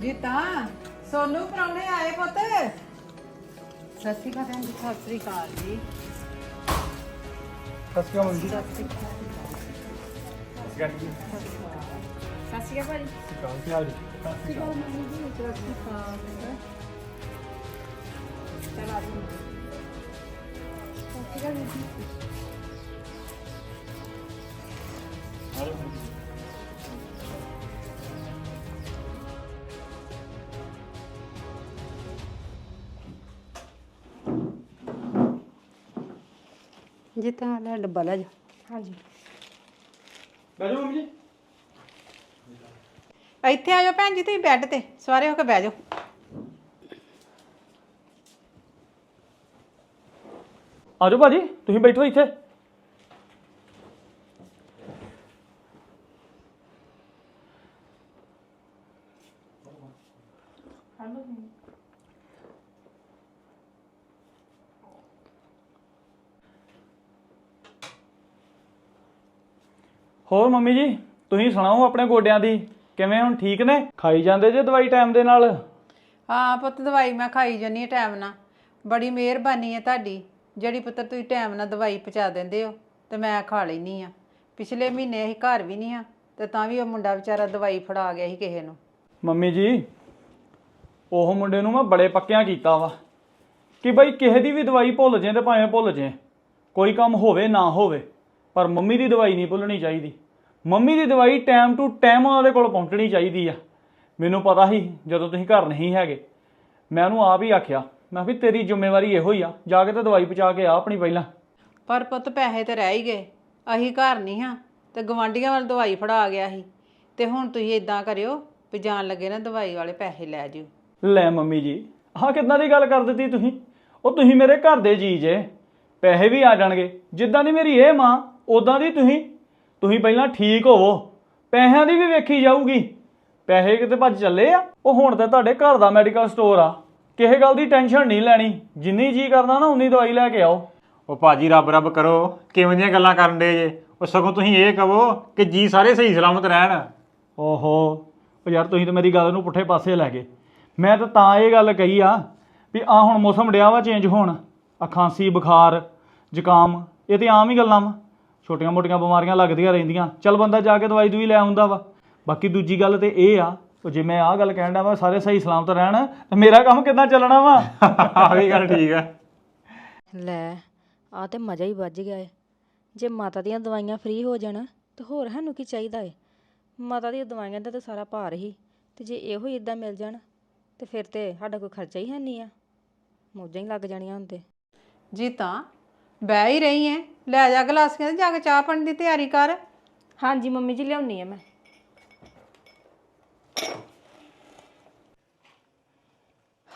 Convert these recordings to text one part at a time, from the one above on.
ਜੀਤਾ ਸੋਨੂ ਪ੍ਰਾਹੁਣੇ ਆਏ ਪੁੱਤ। ਸਤਿ ਸ਼੍ਰੀ ਅਕਾਲ ਭੈਣ ਜੀ ਸਤਿ ਸ਼੍ਰੀ ਅਕਾਲ ਜੀ। ਸਸਕਾ ਮੰਗੀ ਸਤਿ ਸ਼੍ਰੀ ਅਕਾਲ। ਜੀ। ਸਤਿ ਸ਼੍ਰੀ ਅਕਾਲ ਕਾਲ ਕੀ ਹਾਲ ਜੀ। ਸਸਕਾ ਸਤਿ ਸ਼੍ਰੀ ਅਕਾਲ। ਚਲ ਆ ਜੀ ਸਤਿ ਸ਼੍ਰੀ ਅਕਾਲ ਜੀ। ਜੀ ਤਾਂ ਲੈ ਡੱਬਾ ਲੈ ਜਾ। ਹਾਂਜੀ। ਬੈਠੋ ਮੰਮੀ ਜੀ। ਇੱਥੇ ਆ ਜਾਓ ਭੈਣ ਜੀ ਤੁਸੀਂ ਬੈੱਡ ਤੇ ਸਵਾਰੇ ਹੋ ਕੇ ਬਹਿ ਜਾਓ। ਆਜੋ ਭਾਜੀ ਤੁਸੀਂ ਬੈਠੋ ਇੱਥੇ। ਹੋਰ ਮੰਮੀ ਜੀ ਤੁਸੀਂ ਸੁਣਾਓ ਆਪਣੇ ਗੋਡਿਆਂ ਦੀ? ਕਿਵੇਂ ਹੁਣ ਠੀਕ ਨੇ? ਖਾਈ ਜਾਂਦੇ ਜੇ ਦਵਾਈ ਟਾਈਮ ਦੇ ਨਾਲ? ਹਾਂ ਪੁੱਤ ਦਵਾਈ ਮੈਂ ਖਾਈ ਜੰਨੀ ਟਾਈਮ ਨਾਲ। ਬੜੀ ਮਿਹਰਬਾਨੀ ਹੈ ਤੁਹਾਡੀ। ਜਿਹੜੀ ਪੁੱਤਰ ਤੁਸੀਂ ਟਾਈਮ ਨਾਲ ਦਵਾਈ ਪਹੁੰਚਾ ਦਿੰਦੇ ਹੋ ਤੇ ਮੈਂ ਖਾ ਲੈਨੀ ਆ ਪਿਛਲੇ ਮਹੀਨੇ ਅਸੀਂ ਘਰ ਵੀ ਨਹੀਂ ਆ ਤੇ ਤਾਂ ਵੀ ਉਹ ਮੁੰਡਾ ਵਿਚਾਰਾ ਦਵਾਈ ਫੜਾ ਗਿਆ ਸੀ ਕਿਸੇ ਨੂੰ। ਮੰਮੀ ਜੀ ਉਹ ਮੁੰਡੇ ਨੂੰ ਮੈਂ ਬੜੇ ਪੱਕਿਆਂ ਕੀਤਾ ਵਾ। ਕਿ ਬਈ ਕਿਸੇ ਦੀ ਵੀ ਦਵਾਈ ਭੁੱਲ ਜੇ ਤੇ ਭਾਵੇਂ ਭੁੱਲ ਜੇ ਕੋਈ ਕੰਮ ਹੋਵੇ ਨਾ ਹੋਵੇ। ਪਰ ਮੰਮੀ ਦੀ ਦਵਾਈ ਨਹੀਂ ਭੁੱਲਣੀ ਚਾਹੀਦੀ। ਮੰਮੀ ਦੀ ਦਵਾਈ ਟਾਈਮ ਟੂ ਟਾਈਮ ਉਹਨਾਂ ਦੇ ਕੋਲ ਪਹੁੰਚਣੀ ਚਾਹੀਦੀ ਆ। ਮੈਨੂੰ ਪਤਾ ਸੀ ਜਦੋਂ ਤੁਸੀਂ ਘਰ ਨਹੀਂ ਹੈਗੇ। ਮੈਂ ਉਹਨੂੰ ਆਪ ਹੀ ਆਖਿਆ ਮੈਂ ਵੀ ਤੇਰੀ ਜ਼ਿੰਮੇਵਾਰੀ ਇਹੋ ਹੀ ਆ ਜਾ ਕੇ ਤੇ ਦਵਾਈ ਪਹੁੰਚਾ ਕੇ ਆ ਆਪਣੀ ਪਹਿਲਾਂ। ਪਰ ਪੁੱਤ ਪੈਸੇ ਤੇ ਰਹਿ ਹੀ ਗਏ। ਅਸੀਂ ਘਰ ਨਹੀਂ ਹਾਂ ਤੇ ਗਵਾਂਢੀਆਂ ਵੱਲ ਦਵਾਈ ਫੜਾ ਗਿਆ ਸੀ। ਤੇ ਹੁਣ ਤੁਸੀਂ ਇਦਾਂ ਕਰਿਓ ਵੀ ਜਾਣ ਲੱਗੇ ਨਾ ਦਵਾਈ ਵਾਲੇ ਪੈਸੇ ਲੈ ਜਿਓ। ਲੈ ਮੰਮੀ ਜੀ ਆਹ ਕਿੱਦਾਂ ਦੀ ਗੱਲ ਕਰ ਦਿੱਤੀ ਤੁਸੀਂ? ਉਹ ਤੁਸੀਂ ਮੇਰੇ ਘਰ ਦੇ ਜੀ ਜੇ। ਪੈਸੇ ਵੀ ਆ ਜਾਣਗੇ ਜਿੱਦਾਂ ਦੀ ਮੇਰੀ ਇਹ ਮਾਂ ਉਦਾਂ ਦੀ ਤੁਸੀਂ ਤੁਸੀਂ ਪਹਿਲਾਂ ਠੀਕ ਹੋਵੋ ਪੈਸਿਆਂ ਦੀ ਵੀ ਵੇਖੀ ਜਾਊਗੀ। ਪੈਸੇ ਕਿਤੇ ਭੱਜ ਚੱਲੇ ਆ? ਉਹ ਹੁਣ ਤਾਂ ਤੁਹਾਡੇ ਘਰ ਦਾ ਮੈਡੀਕਲ ਸਟੋਰ ਆ। ਕਿਸੇ ਗੱਲ ਦੀ ਟੈਨਸ਼ਨ ਨਹੀਂ ਲੈਣੀ। ਜਿੰਨੀ ਜੀ ਕਰਦਾ ਨਾ ਉਨੀ ਦਵਾਈ ਲੈ ਕੇ ਆਓ। ਉਹ ਭਾਜੀ ਰੱਬ ਰੱਬ ਕਰੋ ਕਿਵੇਂ ਦੀਆਂ ਗੱਲਾਂ ਕਰਨ ਦੇ ਜੇ? ਉਹ ਸਗੋਂ ਤੁਸੀਂ ਇਹ ਕਹੋ ਕਿ ਜੀ ਸਾਰੇ ਸਹੀ ਸਲਾਮਤ ਰਹਿਣ। ਓਹੋ ਉਹ ਯਾਰ ਤੁਸੀਂ ਤਾਂ ਮੇਰੀ ਗੱਲ ਨੂੰ ਪੁੱਠੇ ਪਾਸੇ ਲੈ ਗਏ। ਮੈਂ ਤਾਂ ਤਾਂ ਇਹ ਗੱਲ ਕਹੀ ਆ ਵੀ ਆ ਹੁਣ ਮੌਸਮ ਡਿਆ ਵਾ ਚੇਂਜ ਹੋਣ। ਆ ਖਾਂਸੀ ਬੁਖਾਰ ਜ਼ੁਕਾਮ ਇਹ ਤੇ ਆਮ ਹੀ ਗੱਲਾਂ ਵਾ। ਛੋਟੀਆਂ ਮੋਟੀਆਂ ਬਿਮਾਰੀਆਂ ਲੱਗਦੀਆਂ ਰਹਿੰਦੀਆਂ। ਚੱਲ ਬੰਦਾ ਜਾ ਕੇ ਦਵਾਈ ਦੂਈ ਲੈ ਆਉਂਦਾ ਵਾ। ਬਾਕੀ ਦੂਜੀ ਗੱਲ ਤੇ ਇਹ ਆ ਉਹ ਜੇ ਮੈਂ ਆਹ ਗੱਲ ਕਹਿਣ ਦਾ ਵਾ ਸਾਰੇ ਸਹੀ ਸਲਾਮਤ ਰਹਿਣ ਤੇ ਮੇਰਾ ਕੰਮ ਕਿੱਦਾਂ ਚੱਲਣਾ ਵਾ? ਆਹ ਵੀ ਗੱਲ ਠੀਕ ਆ। ਲੈ ਆ ਤੇ ਮਜ਼ਾ ਹੀ ਵੱਜ ਗਿਆ ਏ। ਜੇ ਮਾਤਾ ਦੀਆਂ ਦਵਾਈਆਂ ਫ੍ਰੀ ਹੋ ਜਾਣ ਤਾਂ ਹੋਰ ਸਾਨੂੰ ਕੀ ਚਾਹੀਦਾ ਏ? ਮਾਤਾ ਦੀਆਂ ਦਵਾਈਆਂ ਦਾ ਤਾਂ ਸਾਰਾ ਭਾਰ ਹੀ ਤੇ ਜੇ ਇਹੋ ਹੀ ਇਦਾਂ ਮਿਲ ਜਾਣ ਤੇ ਫਿਰ ਤੇ ਸਾਡਾ ਕੋਈ ਖਰਚਾ ਹੀ ਹੈ ਨਹੀਂ ਆ। ਮੌਜਾਂ ਹੀ ਲੱਗ ਜਾਣੀਆਂ ਹੁਣ ਤੇ। ਜੀ ਤਾਂ ਬਹਿ ਹੀ ਰਹੀ ਐ। ਲੈ ਜਾ ਗਲਾਸੀਆਂ ਤੇ ਜਾ ਕੇ ਚਾਹ ਪਾਣੀ ਦੀ ਤਿਆਰੀ ਕਰ। ਹਾਂਜੀ, ਮੰਮੀ ਜੀ, ਲਿਆਉਣੀ ਆ ਮੈਂ।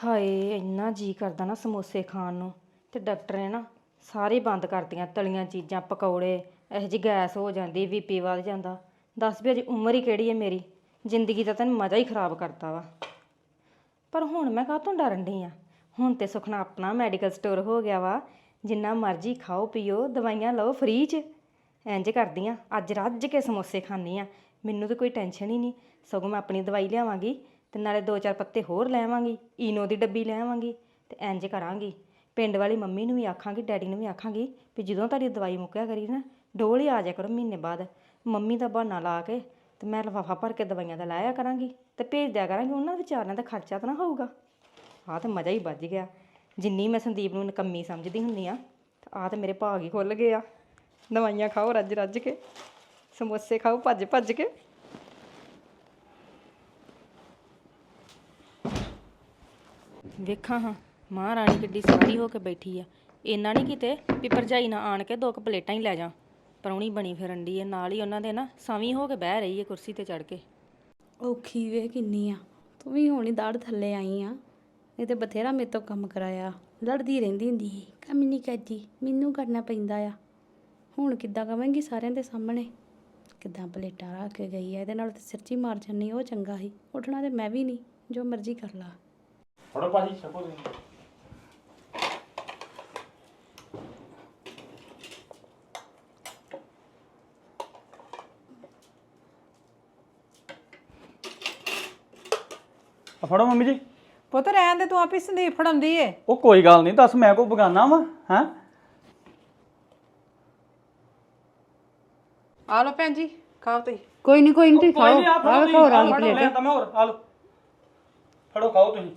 ਹਾਏ, ਇੰਨਾ ਜੀ ਕਰਦਾ ਨਾ ਸਮੋਸੇ ਖਾਣ ਨੂੰ। ਤੇ ਡਾਕਟਰ ਨੇ ਨਾ ਸਾਰੇ ਬੰਦ ਕਰਤੀਆਂ ਤਲੀਆਂ ਚੀਜ਼ਾਂ, ਪਕੌੜੇ। ਇਹੋ ਜਿਹੀ ਗੈਸ ਹੋ ਜਾਂਦੀ ਬੀਪੀ ਵੱਧ ਜਾਂਦਾ। ਦੱਸ ਵੀ ਅਜੇ ਉਮਰ ਹੀ ਕਿਹੜੀ ਹੈ ਮੇਰੀ। ਜ਼ਿੰਦਗੀ ਦਾ ਤੈਨੂੰ ਮਜ਼ਾ ਹੀ ਖਰਾਬ ਕਰਤਾ ਵਾ। ਪਰ ਹੁਣ ਮੈਂ ਕਾਹਤੋਂ ਡਰਨ ਡਈ ਆ? ਹੁਣ ਤੇ ਸੁਖਣਾ ਆਪਣਾ ਮੈਡੀਕਲ ਸਟੋਰ ਹੋ ਗਿਆ ਵਾ। ਜਿੰਨਾ ਮਰਜ਼ੀ ਖਾਓ, ਪੀਓ, ਦਵਾਈਆਂ ਲਓ ਫ੍ਰੀ 'ਚ। ਇੰਜ ਕਰਦੀ ਆ। ਅੱਜ ਰੱਜ ਕੇ ਸਮੋਸੇ ਖਾਂਦੀ ਆ। ਮੈਨੂੰ ਤਾਂ ਕੋਈ ਟੈਨਸ਼ਨ ਹੀ ਨਹੀਂ। ਸਗੋਂ ਮੈਂ ਆਪਣੀ ਦਵਾਈ ਲਿਆਵਾਂਗੀ ਤੇ ਨਾਲੇ ਦੋ ਚਾਰ ਪੱਤੇ ਹੋਰ ਲੈਵਾਂਗੀ ਈਨੋ ਦੀ ਡੱਬੀ ਲੈਵਾਂਗੀ ਤੇ ਇੰਜ ਕਰਾਂਗੀ। ਪਿੰਡ ਵਾਲੀ ਮੰਮੀ ਨੂੰ ਵੀ ਆਖਾਂਗੀ, ਡੈਡੀ ਨੂੰ ਵੀ ਆਖਾਂਗੀ ਵੀ ਜਦੋਂ ਤੁਹਾਡੀ ਦਵਾਈ ਮੁੱਕਿਆ ਕਰੀ ਨਾ, ਡੋਲ ਹੀ ਆ ਜਾ ਕਰੋ ਮਹੀਨੇ ਬਾਅਦ। ਮੰਮੀ ਦਾ ਬਹਾਨਾ ਲਾ ਕੇ ਤੇ ਮੈਂ ਲਫਾਫਾ ਭਰ ਕੇ ਦਵਾਈਆਂ ਦਾ ਲਾਇਆ ਕਰਾਂਗੀ ਤੇ ਭੇਜ ਦਿਆ ਕਰਾਂਗੀ। ਉਹਨਾਂ ਵਿਚਾਰਿਆਂ ਦਾ ਖਰਚਾ ਤਾਂ ਨਾ ਹੋਊਗਾ। ਆਹ ਤਾਂ ਮਜ਼ਾ ਹੀ ਵੱਜ ਗਿਆ। ਜਿੰਨੀ ਮੈਂ ਸੰਦੀਪ ਨੂੰ ਨਕੰਮੀ ਸਮਝਦੀ ਹੁੰਦੀ ਆ ਆਹ ਤਾਂ ਮੇਰੇ ਭਾਗ ਹੀ ਖੁੱਲ ਗਏ ਆ। ਦਵਾਈਆਂ ਖਾਓ ਰੱਜ ਰੱਜ ਕੇ ਸਮੋਸੇ ਖਾਓ ਭੱਜ ਭੱਜ ਕੇ। ਵੇਖਾਂ ਹਾਂ ਮਹਾਰਾਣੀ ਕਿੱਡੀ ਸਾਰੀ ਹੋ ਕੇ ਬੈਠੀ ਆ। ਇੰਨਾ ਨਹੀਂ ਕਿਤੇ ਵੀ ਭਰਜਾਈ ਨਾ ਆਣ ਕੇ ਦੋ ਕੁ ਪਲੇਟਾਂ ਹੀ ਲੈ ਜਾ। ਪਰੌਣੀ ਬਣੀ ਫਿਰਨ ਦੀ ਹੈ ਨਾਲ ਹੀ ਉਹਨਾਂ ਦੇ ਨਾ ਸਾਵੀਂ ਹੋ ਕੇ ਬਹਿ ਰਹੀ ਹੈ ਕੁਰਸੀ ਤੇ ਚੜ ਕੇ। ਔਖੀ ਵੇ ਕਿੰਨੀ ਆ ਤੂੰ ਵੀ ਹੁਣੀ ਦਾੜ ਥੱਲੇ ਆਈ ਆ। ਇਹ ਤੇ ਬਥੇਰਾ ਮੇਰੇ ਤੋਂ ਕੰਮ ਕਰਾਇਆ। ਲੜਦੀ ਰਹਿੰਦੀ ਹੁੰਦੀ ਸੀ। ਕੰਮ ਨਹੀਂ ਕਰਦੀ ਮੈਨੂੰ ਕਰਨਾ ਪੈਂਦਾ ਆ। ਹੁਣ ਕਿੱਦਾਂ ਕਵਾਂਗੀ ਸਾਰਿਆਂ ਦੇ ਸਾਹਮਣੇ? ਕਿੱਦਾਂ ਪਲੇਟਾਂ ਰੱਖ ਕੇ ਗਈ ਆ, ਇਹਦੇ ਨਾਲ ਤੇ ਸਿਰਚੀ ਮਾਰ ਜੰਨੀ ਉਹ ਚੰਗਾ ਸੀ। ਉੱਠਣਾ ਤੇ ਮੈਂ ਵੀ ਨਹੀਂ, ਜੋ ਮਰਜ਼ੀ ਕਰ ਲਾ। ਫੜੋ ਭਾਜੀ, ਛਕੋ ਤੁਸੀਂ। ਆ ਫੜੋ ਮੰਮੀ ਜੀ। ਪੁੱਤ ਰਹਿਣ ਦੇ ਤੂੰ ਆਪੇ ਸੰਦੀਪ ਫੜਾਉਂਦੀ ਏ। ਉਹ ਕੋਈ ਗੱਲ ਨਹੀਂ ਦੱਸ ਮੈਂ ਕੋ ਬਗਾਨਾ ਵਾ ਹੈ? ਆ ਲਓ ਭੈਣ ਜੀ ਖਾਓ ਤੁਸੀਂ। ਕੋਈ ਨਹੀਂ ਕੋਈ ਨਹੀਂ ਤੁਸੀਂ ਖਾਓ। ਨਹੀਂ ਆਹ ਤੁਸੀਂ, ਖਾਓ ਆਹ ਫੜੋ, ਪਲੇਟ ਤਾਂ ਮੈਂ ਹੋਰ ਆ ਲਓ। ਫੜੋ ਖਾਓ ਤੁਸੀਂ।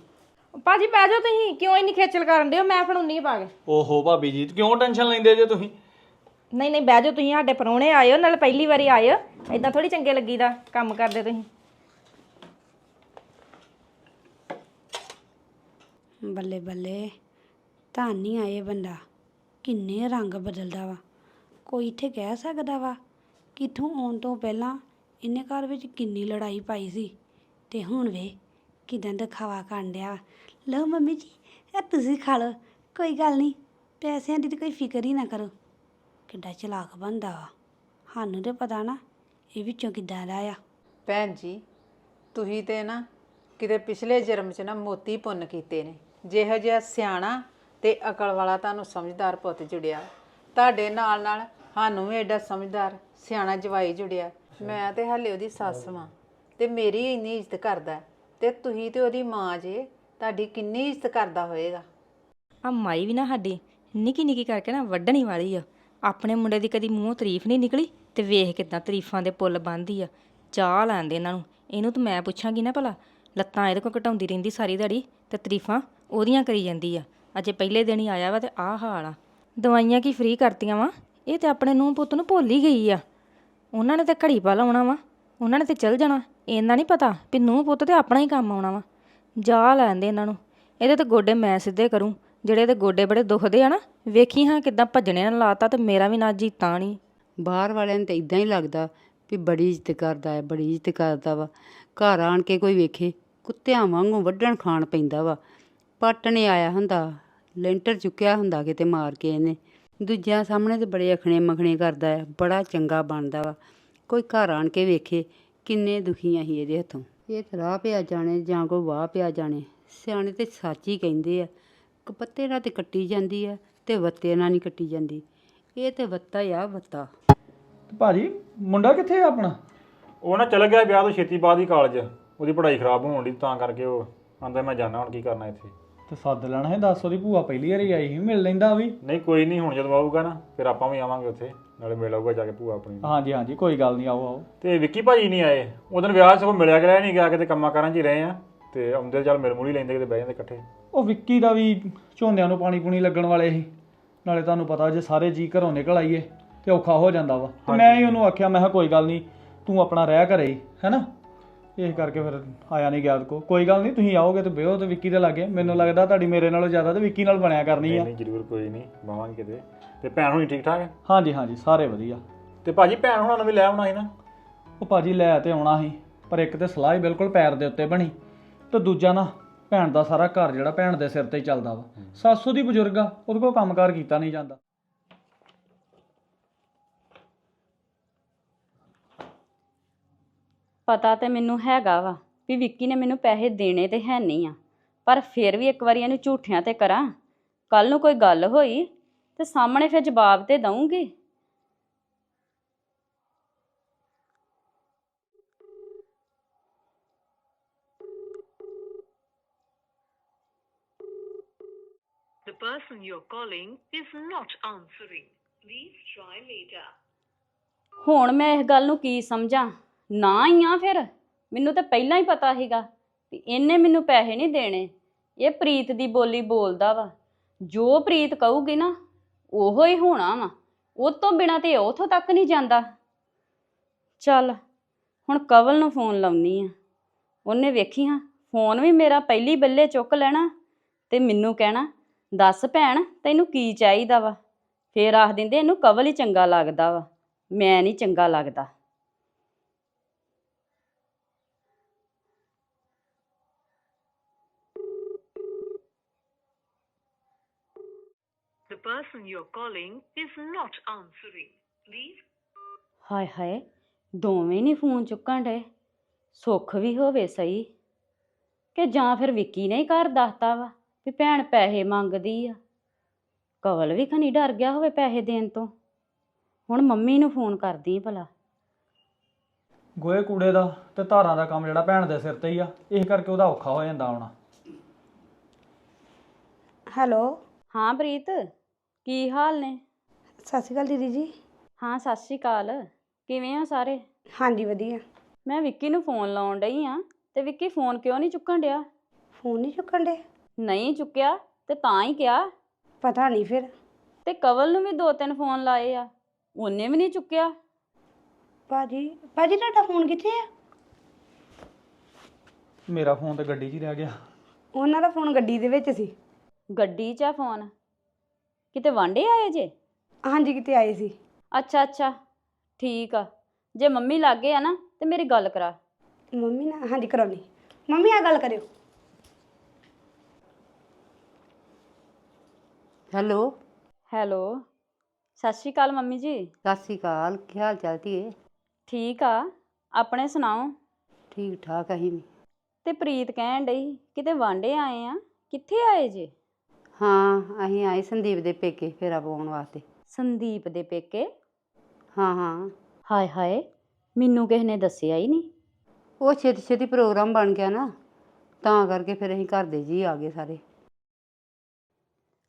ਭਾਜੀ ਬਹਿ ਜਾਓ ਤੁਸੀਂ। ਕਿਉਂ ਇੰਨੀ ਖੇਚਲ ਕਰਨ ਦਿਓ ਮੈਂ ਫੜਾਉਣੀ ਪਾ ਕੇ। ਓਹੋ ਭਾਬੀ ਜੀ ਕਿਉਂ ਟੈਨਸ਼ਨ ਲੈਂਦੇ ਜੇ ਤੁਸੀਂ? ਨਹੀਂ ਨਹੀਂ ਬਹਿ ਜਾਓ ਤੁਸੀਂ। ਸਾਡੇ ਪਰੌਣੇ ਆਏ ਹੋ ਨਾਲ ਪਹਿਲੀ ਵਾਰੀ ਆਏ ਹੋ ਇਦਾਂ ਥੋੜੀ ਚੰਗੇ ਲੱਗੀਦਾ ਕੰਮ ਕਰਦੇ ਤੁਸੀਂ। ਬੱਲੇ ਬੱਲੇ, ਧੰਨ ਧਾਨੀ ਆਏ ਬੰਦਾ। ਕਿੰਨੇ ਰੰਗ ਬਦਲਦਾ ਵਾ। ਕੋਈ ਇੱਥੇ ਕਹਿ ਸਕਦਾ ਵਾ ਕਿ ਇੱਥੋਂ ਆਉਣ ਤੋਂ ਪਹਿਲਾਂ ਇਹਨੇ ਘਰ ਵਿੱਚ ਕਿੰਨੀ ਲੜਾਈ ਪਾਈ ਸੀ। ਤੇ ਹੁਣ ਵੇ, ਕਿਦਾਂ ਦਿਖਾਵਾ ਕਰਨ ਡਿਆ ਲਓ ਮੰਮੀ ਜੀ, ਇਹ ਤੁਸੀਂ ਖਾ ਲਓ, ਕੋਈ ਗੱਲ ਨਹੀਂ ਪੈਸਿਆਂ ਦੀ ਤਾਂ ਕੋਈ ਫਿਕਰ ਹੀ ਨਾ ਕਰੋ। ਕਿੱਡਾ ਚਲਾਕ ਬੰਦਾ ਵਾ। ਸਾਨੂੰ ਤੇ ਪਤਾ ਨਾ, ਇਹ ਵਿੱਚੋਂ ਕਿੱਦਾਂ ਦਾ ਆ। ਭੈਣ ਜੀ, ਤੁਸੀਂ ਤੇ ਨਾ ਕਿਤੇ ਪਿਛਲੇ ਜਨਮ 'ਚ ਨਾ ਮੋਤੀ ਪੁੰਨ ਕੀਤੇ ਨੇ। ਜਿਹੋ ਜਿਹਾ ਸਿਆਣਾ ਤੇ ਅਕਲ ਵਾਲਾ ਤੁਹਾਨੂੰ ਸਮਝਦਾਰ ਪੁੱਤ ਜੁੜਿਆ। ਤੁਹਾਡੇ ਨਾਲ ਨਾਲ ਸਾਨੂੰ ਵੀ ਐਡਾ ਸਮਝਦਾਰ, ਸਿਆਣਾ ਜਵਾਈ ਜੁੜਿਆ। ਮੈਂ ਤੇ ਹਾਲੇ ਉਹਦੀ ਸੱਸ ਵਾਂ ਤੇ ਮੇਰੀ ਇੰਨੀ ਇੱਜ਼ਤ ਕਰਦਾ ਤੇ ਤੁਸੀਂ ਤੇ ਉਹਦੀ ਮਾਂ ਜੇ, ਤੁਹਾਡੀ ਕਿੰਨੀ ਇੱਜ਼ਤ ਕਰਦਾ ਹੋਏਗਾ। ਆ ਮਾਈ ਵੀ ਨਾ ਸਾਡੀ ਨਿੱਕੀ ਨਿੱਕੀ ਕਰਕੇ ਨਾ ਵੱਢਣੀ ਵਾਲੀ ਆ। ਆਪਣੇ ਮੁੰਡੇ ਦੀ ਕਦੀ ਮੂੰਹੋਂ ਤਾਰੀਫ ਨਹੀਂ ਨਿਕਲੀ ਤੇ ਵੇਖ ਕਿਦਾਂ ਤਾਰੀਫਾਂ ਦੇ ਪੁੱਲ ਬੰਨ੍ਹਦੀ ਆ। ਚਾਹ ਲੈਂਦੇ ਇਹਨਾਂ ਨੂੰ। ਇਹਨੂੰ ਤਾਂ ਮੈਂ ਪੁੱਛਾਂਗੀ ਨਾ ਭਲਾ। ਲੱਤਾਂ ਇਹਦੇ ਕੋਲ ਘਟਾਉਂਦੀ ਰਹਿੰਦੀ ਸਾਰੀ ਦਿਹਾੜੀ। ਤੇ ਤਾਰੀਫਾਂ ਉਹਦੀਆਂ ਕਰੀ ਜਾਂਦੀ ਆ। ਅਜੇ ਪਹਿਲੇ ਦਿਨ ਹੀ ਆਇਆ ਵਾ ਤੇ ਆਹ ਹਾਲ ਆ। ਦਵਾਈਆਂ ਕੀ ਫ੍ਰੀ ਕਰਤੀਆਂ ਵਾ? ਇਹ ਤੇ ਆਪਣੇ ਨੂੰ ਪੁੱਤ ਨੂੰ ਭੁੱਲ ਹੀ ਗਈ ਆ। ਉਹਨਾਂ ਨੇ ਤੇ ਘੜੀ ਪਾ ਲਾਉਣਾ ਵਾ। ਉਹਨਾਂ ਨੇ ਤੇ ਚੱਲ ਜਾਣਾ। ਇਹਨਾਂ ਨਹੀਂ ਪਤਾ ਵੀ ਨੂੰ ਪੁੱਤ ਤੇ ਆਪਣਾ ਹੀ ਕੰਮ ਆਉਣਾ ਵਾ। ਜਾ ਲੈਂਦੇ ਇਹਨਾਂ ਨੂੰ। ਇਹਦੇ ਤੇ ਗੋਡੇ ਮੈਂ ਸਿੱਧੇ ਕਰੂੰ। ਜਿਹੜੇ ਇਹਦੇ ਗੋਡੇ ਬੜੇ ਦੁਖਦੇ ਆ ਨਾ, ਵੇਖੀ ਹਾਂ ਕਿਦਾਂ ਭੱਜਣੇ ਨਾਲ ਲਾਤਾ ਤੇ ਮੇਰਾ ਵੀ ਨਾ ਜੀਤਾ ਨਹੀਂ ਬਾਹਰ ਵਾਲਿਆਂ ਨੂੰ ਤਾਂ ਇਦਾਂ ਹੀ ਲੱਗਦਾ ਵੀ ਬੜੀ ਇੱਜ਼ਤ ਕਰਦਾ ਹੈ, ਬੜੀ ਇੱਜ਼ਤ ਕਰਦਾ ਵਾ। ਘਰ ਆਣ ਕੇ ਕੋਈ ਵੇਖੇ। ਕੁੱਤਿਆਂ ਵਾਂਗੂ ਵੱਢਣ ਖਾਣ ਪੈਂਦਾ ਵਾ। ਪੱਟਣੇ ਆਇਆ ਹੁੰਦਾ ਲੈਂਟਰ ਚੁੱਕਿਆ ਹੁੰਦਾ ਕਿਤੇ ਮਾਰ ਕੇ ਇਹਨੇ। ਦੂਜਿਆਂ ਸਾਹਮਣੇ ਤੇ ਬੜੇ ਅਖਣੇ ਮਖਣੇ ਕਰਦਾ ਹੈ ਬੜਾ ਚੰਗਾ ਬਣਦਾ ਵਾ। ਕੋਈ ਘਰ ਆਣ ਕੇ ਵੇਖੇ ਕਿੰਨੇ ਦੁਖੀਆਂ ਸੀ ਇਹਦੇ ਹੱਥੋਂ। ਇਹ ਤਾਂ ਰਾਹ ਪਿਆ ਜਾਣੇ ਜਾਂ ਕੋਈ ਵਾਹ ਪਿਆ ਜਾਣੇ ਸਿਆਣੇ ਤੇ ਸੱਚ ਹੀ ਕਹਿੰਦੇ ਆ। ਕਪੱਤੇ ਨਾਲ ਤੇ ਕੱਟੀ ਜਾਂਦੀ ਆ ਤੇ ਵੱਤੇ ਨਾਲ ਨਹੀਂ ਕੱਟੀ ਜਾਂਦੀ। ਇਹ ਤੇ ਵੱਤਾ ਹੀ ਆ ਵੱਤਾ। ਭਾਜੀ ਮੁੰਡਾ ਕਿੱਥੇ ਆ ਆਪਣਾ? ਉਹ ਨਾ ਚਲ ਗਿਆ ਵਿਆਹ ਤੋਂ ਛੇਤੀ ਬਾਅਦ ਹੀ ਕਾਲਜ। ਉਹਦੀ ਪੜ੍ਹਾਈ ਖਰਾਬ ਹੋਣ ਦੀ ਤਾਂ ਕਰਕੇ ਉਹ ਆਂਦਾ ਮੈਂ ਜਾਣਾ ਹੁਣ ਕੀ ਕਰਨਾ ਇੱਥੇ। ਤੇ ਸੱਦ ਲੈਣਾ ਹੈ ਦੱਸ ਉਹਦੀ ਭੂਆ ਪਹਿਲੀ ਵਾਰੀ ਆਈ ਸੀ ਮਿਲ ਲੈਂਦਾ ਵੀ। ਨਹੀਂ ਕੋਈ ਨਹੀਂ ਹੁਣ ਜਦੋਂ ਆਊਗਾ ਨਾ ਫਿਰ ਆਪਾਂ ਵੀ ਆਵਾਂਗੇ ਉੱਥੇ ਨਾਲੇ ਮਿਲ ਆਊਗਾ ਜਾ ਕੇ ਭੂਆ ਆਪਣੀ ਨੂੰ। ਹਾਂਜੀ ਹਾਂਜੀ ਕੋਈ ਗੱਲ ਨਹੀਂ ਆਓ ਆਓ। ਤੇ ਵਿੱਕੀ ਭਾਜੀ ਨਹੀਂ ਆਏ। ਉਦੋਂ ਵਿਆਹ ਸਗੋਂ ਮਿਲਿਆ ਗਿਆ ਨਹੀਂ ਗਿਆ ਕਿਤੇ ਕੰਮਾਂ ਕਾਰਾਂ 'ਚ ਹੀ ਰਹੇ ਆ ਤੇ ਆਉਂਦੇ ਚੱਲ ਮਿਲ ਮੁਲ ਹੀ ਲੈਂਦੇ ਕਿਤੇ ਬਹਿ ਜਾਂਦੇ ਇਕੱਠੇ। ਉਹ ਵਿੱਕੀ ਦਾ ਵੀ ਝੋਨਿਆਂ ਨੂੰ ਪਾਣੀ ਪੂਣੀ ਲੱਗਣ ਵਾਲੇ ਸੀ। ਨਾਲੇ ਤੁਹਾਨੂੰ ਪਤਾ ਜੇ ਸਾਰੇ ਜੀ ਘਰੋਂ ਨਿਕਲ ਆਈਏ ਤੇ ਔਖਾ ਹੋ ਜਾਂਦਾ ਵਾ। ਤੇ ਮੈਂ ਹੀ ਉਹਨੂੰ ਆਖਿਆ ਮੈਂ ਕਿਹਾ ਕੋਈ ਗੱਲ ਨਹੀਂ ਤੂੰ ਆਪਣਾ ਰਹਿ ਘਰੇ ਹੀ ਹੈਨਾ? ਇਸ ਕਰਕੇ ਫਿਰ ਆਇਆ ਨਹੀਂ ਗਿਆ ਕੋ ਕੋਈ ਗੱਲ ਨਹੀਂ ਤੁਸੀਂ ਆਓਗੇ ਤੇ ਬਿਓ ਤੇ ਵਿੱਕੀ ਦੇ ਲਾਗੇ। ਮੈਨੂੰ ਲੱਗਦਾ ਤੁਹਾਡੀ ਮੇਰੇ ਨਾਲੋਂ ਜ਼ਿਆਦਾ ਤੇ ਵਿੱਕੀ ਨਾਲ ਬਣਿਆ ਕਰਨੀ ਨਹੀਂ ਆ। ਨਹੀਂ ਜ਼ਰੂਰ ਕੋਈ ਨਹੀਂ ਬਾਵਾਂਗੇ ਕਿਤੇ। ਤੇ ਭੈਣ ਹੁਣੀ ਠੀਕ ਠਾਕ ਹੈ ਹਾਂਜੀ ਹਾਂਜੀ ਸਾਰੇ ਵਧੀਆ। ਤੇ ਭਾਜੀ ਭੈਣ ਹੁਣਾਂ ਨੂੰ ਵੀ ਲੈ ਆਉਣਾ ਸੀ ਨਾ? ਉਹ ਭਾਜੀ ਲੈ ਤੇ ਆਉਣਾ ਸੀ ਪਰ ਇੱਕ ਤੇ ਸਲਾਹ ਹੀ ਬਿਲਕੁਲ ਪੈਰ ਦੇ ਉੱਤੇ ਬਣੀ ਤੇ ਦੂਜਾ ਨਾ ਭੈਣ ਦਾ ਸਾਰਾ ਘਰ ਜਿਹੜਾ ਭੈਣ ਦੇ ਸਿਰ ਤੇ ਹੀ ਚੱਲਦਾ ਵਾ। ਸਾਸੂ ਦੀ ਬਜ਼ੁਰਗ ਆ ਉਹਦੇ ਕੋਲ ਕੰਮਕਾਰ ਕੀਤਾ ਨਹੀਂ ਜਾਂਦਾ। ਪਤਾ ਤੇ ਮੈਨੂੰ ਹੈਗਾ ਵਾ ਵੀ ਵਿੱਕੀ ਨੇ ਮੈਨੂੰ ਪੈਸੇ ਦੇਣੇ ਤੇ ਹੈ ਨਹੀਂ ਆ ਪਰ ਫਿਰ ਵੀ ਇੱਕ ਵਾਰੀ ਇਹਨੂੰ ਝੂਠਿਆਂ ਤੇ ਕਰਾਂ ਕੱਲ ਨੂੰ ਕੋਈ ਗੱਲ ਹੋਈ ਤੇ ਸਾਹਮਣੇ ਫਿਰ ਜਵਾਬ ਤੇ ਦਊਂਗੀ The person you're calling is not answering. Please try later. ਹੁਣ ਮੈਂ ਇਸ ਗੱਲ ਨੂੰ ਕੀ ਸਮਝਾਂ ਨਾ ਹੀ ਆ ਫਿਰ? ਮੈਨੂੰ ਤਾਂ ਪਹਿਲਾਂ ਹੀ ਪਤਾ ਸੀਗਾ ਵੀ ਇਹਨੇ ਮੈਨੂੰ ਪੈਸੇ ਨਹੀਂ ਦੇਣੇ। ਇਹ ਪ੍ਰੀਤ ਦੀ ਬੋਲੀ ਬੋਲਦਾ ਵਾ। ਜੋ ਪ੍ਰੀਤ ਕਹੂਗੀ ਨਾ, ਉਹੋ ਹੀ ਹੋਣਾ ਵਾ। ਉਹ ਤੋਂ ਬਿਨਾ ਤੇ ਉਥੋਂ ਤੱਕ ਨਹੀਂ ਜਾਂਦਾ। ਚੱਲ, ਹੁਣ ਕਵਲ ਨੂੰ ਫੋਨ ਲਾਉਣੀ ਆ। ਉਹਨੇ ਵੇਖੀ ਹਾਂ, ਫੋਨ ਵੀ ਮੇਰਾ ਪਹਿਲੀ ਬੱਲੇ ਚੁੱਕ ਲੈਣਾ ਤੇ ਮੈਨੂੰ ਕਹਿਣਾ, ਦੱਸ ਭੈਣ, ਤੈਨੂੰ ਕੀ ਚਾਹੀਦਾ ਵਾ? ਫੇਰ ਆਖ ਦਿੰਦੇ, ਇਹਨੂੰ ਕਵਲ ਹੀ ਚੰਗਾ ਲੱਗਦਾ ਵਾ। ਮੈਂ ਨਹੀਂ ਚੰਗਾ ਲੱਗਦਾ The person you're calling is not answering. Please. ਹਾਏ ਹਾਏ ਦੋਵੇਂ ਨਹੀਂ ਫੋਨ ਚੁੱਕਣ ਡੇ ਸੁੱਖ ਵੀ ਹੋਵੇ ਸਹੀ। ਕਿ ਜਾਂ ਫਿਰ ਵਿੱਕੀ ਨੇ ਹੀ ਘਰ ਦੱਸਤਾ ਵਾ ਵੀ ਭੈਣ ਪੈਸੇ ਮੰਗਦੀ ਆ। ਕਵਲ ਵੀ ਖਣੀ ਡਰ ਗਿਆ ਹੋਵੇ ਪੈਸੇ ਦੇਣ ਤੋਂ। ਹੁਣ ਮੰਮੀ ਨੂੰ ਫੋਨ ਕਰਦੀ ਭਲਾ। ਗੋਏ ਕੂੜੇ ਦਾ ਤੇ ਧਾਰਾਂ ਦਾ ਕੰਮ ਜਿਹੜਾ ਭੈਣ ਦੇ ਸਿਰ ਤੇ ਹੀ ਆ ਇਸ ਕਰਕੇ ਉਹਦਾ ਔਖਾ ਹੋ ਜਾਂਦਾ ਆਉਣਾ ਹੈਲੋ। ਹਾਂ ਪ੍ਰੀਤ। ਕੀ ਹਾਲ ਨੇ? ਸਤਿ ਸ਼੍ਰੀ ਅਕਾਲ ਦੀਦੀ ਜੀ। ਹਾਂ ਸਤਿ ਸ਼੍ਰੀ ਅਕਾਲ। ਕਿਵੇਂ ਹੋ ਸਾਰੇ? ਹਾਂਜੀ ਵਧੀਆ। ਮੈਂ ਵਿੱਕੀ ਨੂੰ ਫੋਨ ਲਾਉਣ ਡਈ ਆ ਤੇ ਵਿੱਕੀ ਫੋਨ ਕਿਉਂ ਨਹੀਂ ਚੁੱਕਣ ਡਿਆ? ਫੋਨ ਨਹੀਂ ਚੁੱਕਣ ਦੇ ਨਹੀਂ ਚੁੱਕਿਆ ਤੇ ਤਾਂ ਹੀ ਕਿਹਾ। ਪਤਾ ਨਹੀਂ ਫਿਰ। ਤੇ ਕਵਲ ਨੂੰ ਵੀ ਦੋ ਤਿੰਨ ਫੋਨ ਲਾਏ ਆ ਉਹਨੇ ਵੀ ਨਹੀਂ ਚੁੱਕਿਆ। ਭਾਜੀ ਭਾਜੀ ਤੁਹਾਡਾ ਫੋਨ ਕਿੱਥੇ ਆ? ਮੇਰਾ ਫੋਨ ਤੇ ਗੱਡੀ 'ਚ ਹੀ ਰਹਿ ਗਿਆ। ਉਹਨਾਂ ਦਾ ਫੋਨ ਗੱਡੀ ਦੇ ਵਿੱਚ ਸੀ। ਗੱਡੀ 'ਚ ਆ ਫੋਨ? ਕਿਤੇ ਵਾਂਡੇ ਆਏ ਜੇ? ਹਾਂਜੀ ਕਿਤੇ ਆਏ ਸੀ। ਅੱਛਾ ਅੱਛਾ। ਠੀਕ ਆ। ਜੇ ਮੰਮੀ ਲਾਗੇ ਆ ਨਾ ਤੇ ਮੇਰੀ ਗੱਲ ਕਰਾ। ਮੰਮੀ ਨਾਲ ਹਾਂਜੀ ਕਰਾਉਣੀ। ਮੰਮੀ ਆ ਗੱਲ ਕਰਿਓ। ਹੈਲੋ। ਹੈਲੋ। ਸਤਿ ਸ਼੍ਰੀ ਅਕਾਲ ਮੰਮੀ ਜੀ। ਸਤਿ ਸ਼੍ਰੀ ਅਕਾਲ। ਕੀ ਹਾਲ ਚਾਲ ਧੀਏ? ਠੀਕ ਆ। ਆਪਣੇ ਸੁਣਾਓ? ਠੀਕ ਠਾਕ ਅਸੀਂ ਵੀ। ਤੇ ਪ੍ਰੀਤ ਕਹਿਣ ਡਈ ਕਿਤੇ ਵਾਂਡੇ ਆਏ ਆ? ਕਿੱਥੇ ਆਏ ਜੇ? ਹਾਂ ਅਸੀਂ ਆਏ ਸੰਦੀਪ ਦੇ ਪੇਕੇ ਫੇਰਾ ਪਾਉਣ ਵਾਸਤੇ। ਸੰਦੀਪ ਦੇ ਪੇਕੇ? ਹਾਂ ਹਾਂ। ਹਾਏ ਹਾਏ ਮੈਨੂੰ ਕਿਸੇ ਨੇ ਦੱਸਿਆ ਹੀ ਨਹੀਂ। ਉਹ ਛੇਤੀ ਛੇਤੀ ਪ੍ਰੋਗਰਾਮ ਬਣ ਗਿਆ ਨਾ ਤਾਂ ਕਰਕੇ ਫਿਰ ਅਸੀਂ ਘਰ ਦੇ ਜੀ ਆ ਗਏ ਸਾਰੇ।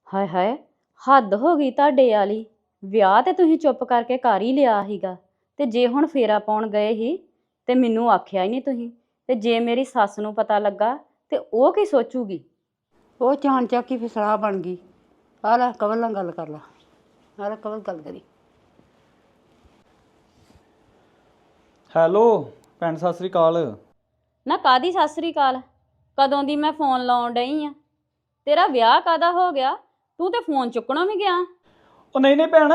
ਹਾਏ ਹਾਏ ਹੱਦ ਹੋ ਗਈ ਤੁਹਾਡੇ ਵਾਲੀ। ਵਿਆਹ ਤੇ ਤੁਸੀਂ ਚੁੱਪ ਕਰਕੇ ਕਰ ਹੀ ਲਿਆ ਸੀਗਾ। ਤੇ ਜੇ ਹੁਣ ਫੇਰਾ ਪਾਉਣ ਗਏ ਹੀ ਤੇ ਮੈਨੂੰ ਆਖਿਆ ਹੀ ਨਹੀਂ ਤੁਸੀਂ। ਤੇ ਜੇ ਮੇਰੀ ਸੱਸ ਨੂੰ ਪਤਾ ਲੱਗਾ ਤੇ ਉਹ ਕੀ ਸੋਚੂਗੀ? ਉਹ ਚਾਣ ਚੱਕ ਹੀ ਫਿਰ ਸਲਾਹ ਬਣ ਗਈ। ਆ ਲੈ ਕਵਲ ਨਾਲ ਗੱਲ ਕਰ ਲਾ। ਆ ਲੈ ਕਵਲ ਗੱਲ ਕਰੀ। ਹੈਲੋ ਭੈਣ ਸਤਿ ਸ੍ਰੀ ਅਕਾਲ। ਨਾ ਕਾਦੀ ਸਤਿ ਸ੍ਰੀ ਅਕਾਲ? ਕਦੋਂ ਦੀ ਮੈਂ ਫੋਨ ਲਾਉਣ ਡਈ ਆ? ਤੇਰਾ ਵਿਆਹ ਕਾਦਾ ਹੋ ਗਿਆ? ਤੂੰ ਤੇ ਫੋਨ ਚੁੱਕਣੋਂ ਵੀ ਗਿਆ। ਉਹ ਨਹੀਂ ਨਹੀਂ ਭੈਣ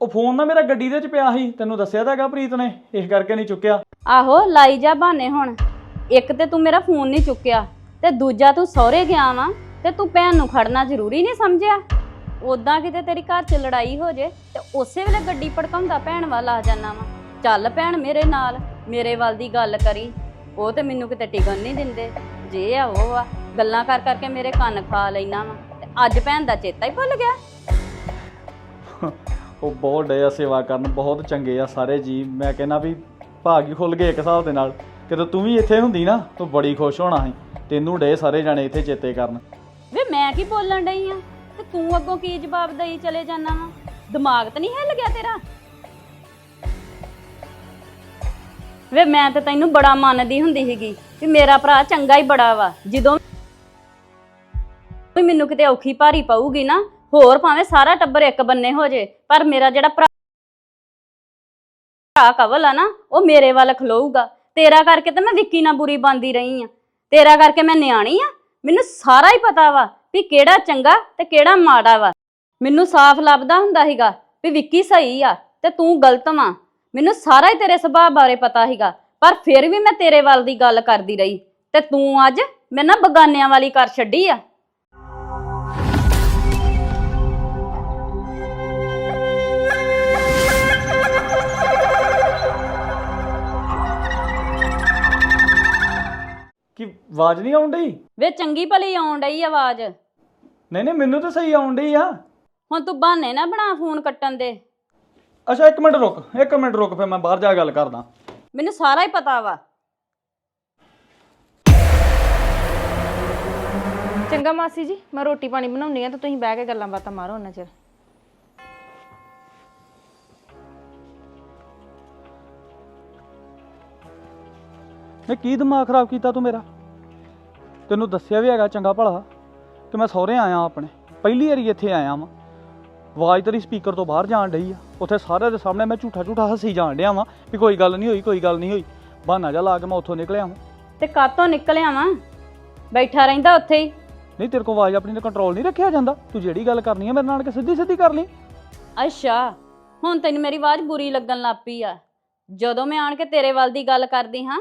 ਉਹ ਫੋਨ ਨਾ ਮੇਰਾ ਗੱਡੀ ਦੇ 'ਚ ਪਿਆ ਸੀ। ਤੈਨੂੰ ਦੱਸਿਆ ਤਾਂ ਹੈਗਾ ਪ੍ਰੀਤ ਨੇ ਇਸ ਕਰਕੇ ਨਹੀਂ ਚੁੱਕਿਆ। ਆਹੋ ਲਾਈ ਜਾ ਬਹਾਨੇ ਹੁਣ। ਇੱਕ ਤੇ ਤੂੰ ਮੇਰਾ ਫੋਨ ਨਹੀਂ ਚੁੱਕਿਆ ਤੇ ਦੂਜਾ ਤੂੰ ਸਹੁਰੇ ਗਿਆ ਵਾ। ਤੇ ਤੂੰ ਭੈਣ ਨੂੰ ਖੜਨਾ ਜ਼ਰੂਰੀ ਨਹੀਂ ਸਮਝਿਆ? ਉਦਾਂ ਕਿਤੇ ਤੇਰੀ ਘਰ 'ਚ ਲੜਾਈ ਹੋ ਜੇ, ਤੇ ਉਸੇ ਵੇਲੇ ਗੱਡੀ ਭੜਕਾਉਂਦਾ ਭੈਣ ਵੱਲ ਆ ਜਾਣਾ ਵਾ। ਚੱਲ ਭੈਣ ਮੇਰੇ ਨਾਲ, ਮੇਰੇ ਵੱਲ ਦੀ ਗੱਲ ਕਰੀ। ਉਹ ਤੇ ਮੈਨੂੰ ਕਿਤੇ ਟਿਕਣ ਨਹੀਂ ਦਿੰਦੇ। ਜੇ ਆ ਉਹ ਆ, ਗੱਲਾਂ ਕਰ ਕਰਕੇ ਮੇਰੇ ਕੰਨ ਖਾ ਲੈਣਾ ਵਾ। ਤੇ ਅੱਜ ਭੈਣ ਦਾ ਚੇਤਾ ਹੀ ਭੁੱਲ ਗਿਆ। ਉਹ ਬਹੁਤ ਡੇ ਆ ਸੇਵਾ ਕਰਨ, ਬਹੁਤ ਚੰਗੇ ਆ ਸਾਰੇ ਜੀ ਮੈਂ ਕਹਿੰਦਾ ਵੀ ਭਾਗ ਹੀ ਖੁੱਲ ਗਏ ਇੱਕ ਹਿਸਾਬ ਦੇ ਨਾਲ। ਕਿਤੇ ਤੂੰ ਵੀ ਇੱਥੇ ਹੁੰਦੀ ਨਾ, ਤੂੰ ਬੜੀ ਖੁਸ਼ ਹੋਣਾ ਸੀ। ਤੈਨੂੰ ਡੇ ਸਾਰੇ ਜਾਣੇ ਇੱਥੇ ਚੇਤੇ ਕਰਨ। ਮੈਂ ਕੀ ਬੋਲਣ ਡਈ ਆ? ਤੇ ਤੂੰ ਅੱਗੋਂ ਕੀ ਜਵਾਬ ਦੇਈ ਚਲੇ ਜਾਣਾ ਵਾ? ਦਿਮਾਗ ਤਾਂ ਨਹੀਂ ਹਿੱਲ ਗਿਆ ਤੇਰਾ? ਵੇ, ਮੈਂ ਤੇ ਤੈਨੂੰ ਬੜਾ ਮੰਨਦੀ ਹੁੰਦੀ ਸੀਗੀ ਵੀ ਮੇਰਾ ਭਰਾ ਚੰਗਾ ਹੀ ਬੜਾ ਵਾ। ਜਦੋਂ ਵੀ ਮੈਨੂੰ ਕਿਤੇ ਔਖੀ ਭਾਰੀ ਪਊਗੀ ਨਾ, ਹੋਰ ਭਾਵੇਂ ਸਾਰਾ ਟੱਬਰ ਇੱਕ ਬੰਨੇ ਹੋ ਜੇ, ਪਰ ਮੇਰਾ ਜਿਹੜਾ ਭਰਾ ਭਰਾ ਕਵਲ ਆ ਨਾ, ਉਹ ਮੇਰੇ ਵੱਲ ਖਲੋਊਗਾ। ਤੇਰਾ ਕਰਕੇ ਤਾਂ ਮੈਂ ਵਿੱਕੀ ਨਾਲ ਬੁਰੀ ਬੰਦੀ ਰਹੀ ਆ। ਤੇਰਾ ਕਰਕੇ ਮੈਂ ਨਿਆਣੀ ਆ। ਮੈਨੂੰ ਸਾਰਾ ਹੀ ਪਤਾ ਵਾ ਵੀ ਕਿਹੜਾ ਚੰਗਾ ਤੇ ਕਿਹੜਾ ਮਾੜਾ ਵਾ। ਮੈਨੂੰ ਸਾਫ਼ ਲੱਭਦਾ ਹੁੰਦਾ ਸੀਗਾ ਵੀ ਵਿੱਕੀ ਸਹੀ ਆ ਤੇ ਤੂੰ ਗਲਤ ਵਾ। ਮੈਨੂੰ ਸਾਰਾ ਹੀ ਤੇਰੇ ਸੁਭਾਅ ਬਾਰੇ ਪਤਾ ਸੀਗਾ ਪਰ ਫਿਰ ਵੀ ਮੈਂ ਤੇਰੇ ਵੱਲ ਦੀ ਗੱਲ ਕਰਦੀ ਰਹੀ। ਤੇ ਤੂੰ ਅੱਜ ਮੈਂ ਨਾ ਬਗਾਨਿਆਂ ਵਾਲੀ ਕਰ ਛੱਡੀ ਆ। ਕੀ ਆਵਾਜ਼ ਨਹੀਂ ਆਉਣ ਡਈ? ਵੇ ਚੰਗੀ ਭਲੀ ਆਉਣ ਡਈ ਆਵਾਜ਼। ਨਹੀਂ ਨਹੀਂ ਮੈਨੂੰ ਤਾਂ ਸਹੀ ਆਉਣ ਡਈ ਆ। ਹੁਣ ਤੂੰ ਬਹਾਨੇ ਨਾ ਬਣਾ ਫੋਨ ਕੱਟਣ ਦੇ। ਅੱਛਾ ਇੱਕ ਮਿੰਟ ਰੁਕ ਇੱਕ ਮਿੰਟ ਰੁਕ ਫਿਰ ਮੈਂ ਬਾਹਰ ਜਾ ਕੇ ਗੱਲ ਕਰਦਾ। ਮੈਨੂੰ ਸਾਰਾ ਹੀ ਪਤਾ ਵਾ। ਚੰਗਾ ਮਾਸੀ ਜੀ ਮੈਂ ਰੋਟੀ ਪਾਣੀ ਬਣਾਉਣੀ ਆ ਤਾਂ ਤੁਸੀਂ ਬਹਿ ਕੇ ਗੱਲਾਂ ਬਾਤਾਂ ਮਾਰੋ ਉਹਨਾਂ ਚਿਰ। ਨੇ ਕੀ ਦਿਮਾਗ ਖਰਾਬ ਕੀਤਾ ਤੂੰ ਮੇਰਾ? ਤੈਨੂੰ ਦੱਸਿਆ ਵੀ ਹੈਗਾ ਚੰਗਾ ਭਲਾ। ਕਿ ਮੈਂ ਸਹੁਰੇ ਆਇਆ ਆਪਣੇ। ਪਹਿਲੀ ਵਾਰੀ ਇੱਥੇ ਆਇਆ ਵਾਂ। ਆਵਾਜ਼ ਤੇਰੀ ਸਪੀਕਰ ਤੋਂ ਬਾਹਰ ਜਾਣ ਡਈ ਆ। ਉੱਥੇ ਸਾਰਿਆਂ ਦੇ ਸਾਹਮਣੇ ਮੈਂ ਝੂਠਾ ਝੂਠਾ ਹੱਸੀ ਜਾਣ ਡਿਆ ਵਾਂ ਵੀ ਕੋਈ ਗੱਲ ਨਹੀਂ ਹੋਈ ਕੋਈ ਗੱਲ ਨਹੀਂ ਹੋਈ। ਬਹਾਨਾ ਜਾ ਲਾ ਕੇ ਮੈਂ ਉੱਥੋਂ ਨਿਕਲਿਆ ਵਾਂ। ਤੇ ਕਾਤੋਂ ਨਿਕਲਿਆ ਵਾਂ? ਬੈਠਾ ਰਹਿੰਦਾ ਉੱਥੇ ਹੀ। ਨਹੀਂ ਤੇਰੇ ਕੋਲ ਆਵਾਜ਼ ਆਪਣੀ ਤੇ ਕੰਟਰੋਲ ਨਹੀਂ ਰੱਖਿਆ ਜਾਂਦਾ। ਤੂੰ ਜਿਹੜੀ ਗੱਲ ਕਰਨੀ ਹੈ ਮੇਰੇ ਨਾਲ ਕਿ ਸਿੱਧੀ ਸਿੱਧੀ ਕਰ ਲਈ। ਅੱਛਾ ਹੁਣ ਤੈਨੂੰ ਮੇਰੀ ਆਵਾਜ਼ ਬੁਰੀ ਲੱਗਣ ਲੱਗ ਪਈ ਆ। ਜਦੋਂ ਮੈਂ ਆਣ ਕੇ ਤੇਰੇ ਵੱਲ ਦੀ ਗੱਲ ਕਰਦੀ ਹਾਂ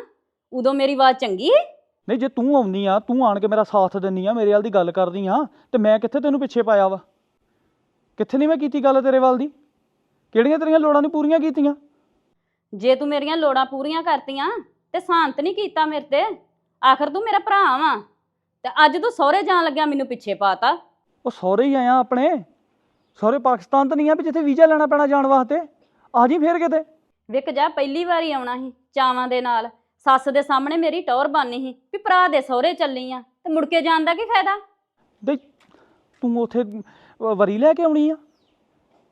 ਉਦੋਂ ਮੇਰੀ ਆਵਾਜ਼ ਚੰਗੀ ਹੈ ਨਹੀਂ ਜੇ ਤੂੰ ਆਉਣੀ ਆ ਤੂੰ ਆਣ ਕੇ ਮੇਰਾ ਸਾਥ ਦਿੰਨੀ ਆ ਮੇਰੇ ਵੱਲ ਦੀ ਗੱਲ ਕਰਦੀ ਆ ਤੇ ਮੈਂ ਕਿੱਥੇ ਤੈਨੂੰ ਪਿੱਛੇ ਪਾਇਆ ਵਾ? ਕਿੱਥੇ ਨਹੀਂ ਮੈਂ ਕੀਤੀ ਗੱਲ ਤੇਰੇ ਵੱਲ ਦੀ? ਕਿਹੜੀਆਂ ਤੇਰੀਆਂ ਲੋੜਾਂ ਨਹੀਂ ਪੂਰੀਆਂ ਕੀਤੀਆਂ? ਜੇ ਤੂੰ ਮੇਰੀਆਂ ਲੋੜਾਂ ਪੂਰੀਆਂ ਕਰਤੀਆਂ ਤੇ ਸ਼ਾਂਤ ਨਹੀਂ ਕੀਤਾ ਮੇਰੇ ਤੇ ਆਖਰ ਤੂੰ ਮੇਰਾ ਭਰਾ ਵਾਂ ਤੇ ਅੱਜ ਤੂੰ ਸਹੁਰੇ ਜਾਣ ਲੱਗਿਆ ਮੈਨੂੰ ਪਿੱਛੇ ਪਾਤਾ। ਉਹ ਸਹੁਰੇ ਹੀ ਆਇਆ ਆਪਣੇ ਸਹੁਰੇ ਪਾਕਿਸਤਾਨ ਤਾਂ ਨਹੀਂ ਆ ਵੀ ਜਿੱਥੇ ਵੀਜ਼ਾ ਲੈਣਾ ਪੈਣਾ ਜਾਣ ਵਾਸਤੇ? ਆ ਜੀ ਫੇਰ ਕਿਤੇ। ਵਿਕ ਜਾ ਪਹਿਲੀ ਵਾਰੀ ਆਉਣਾ ਸੀ ਚਾਵਾਂ ਦੇ ਨਾਲ। ਸੱਸ ਦੇ ਸਾਹਮਣੇ ਮੇਰੀ ਟੌਰ ਬਾਨੀ ਸੀ ਵੀ ਭਰਾ ਦੇ ਸਹੁਰੇ ਚੱਲੀ ਆ ਤੇ ਮੁੜ ਕੇ ਜਾਣ ਦਾ ਕੀ ਫਾਇਦਾ? ਦੇ ਤੂੰ ਉਥੇ ਵਰੀ ਲੈ ਕੇ ਆਉਣੀ ਆ?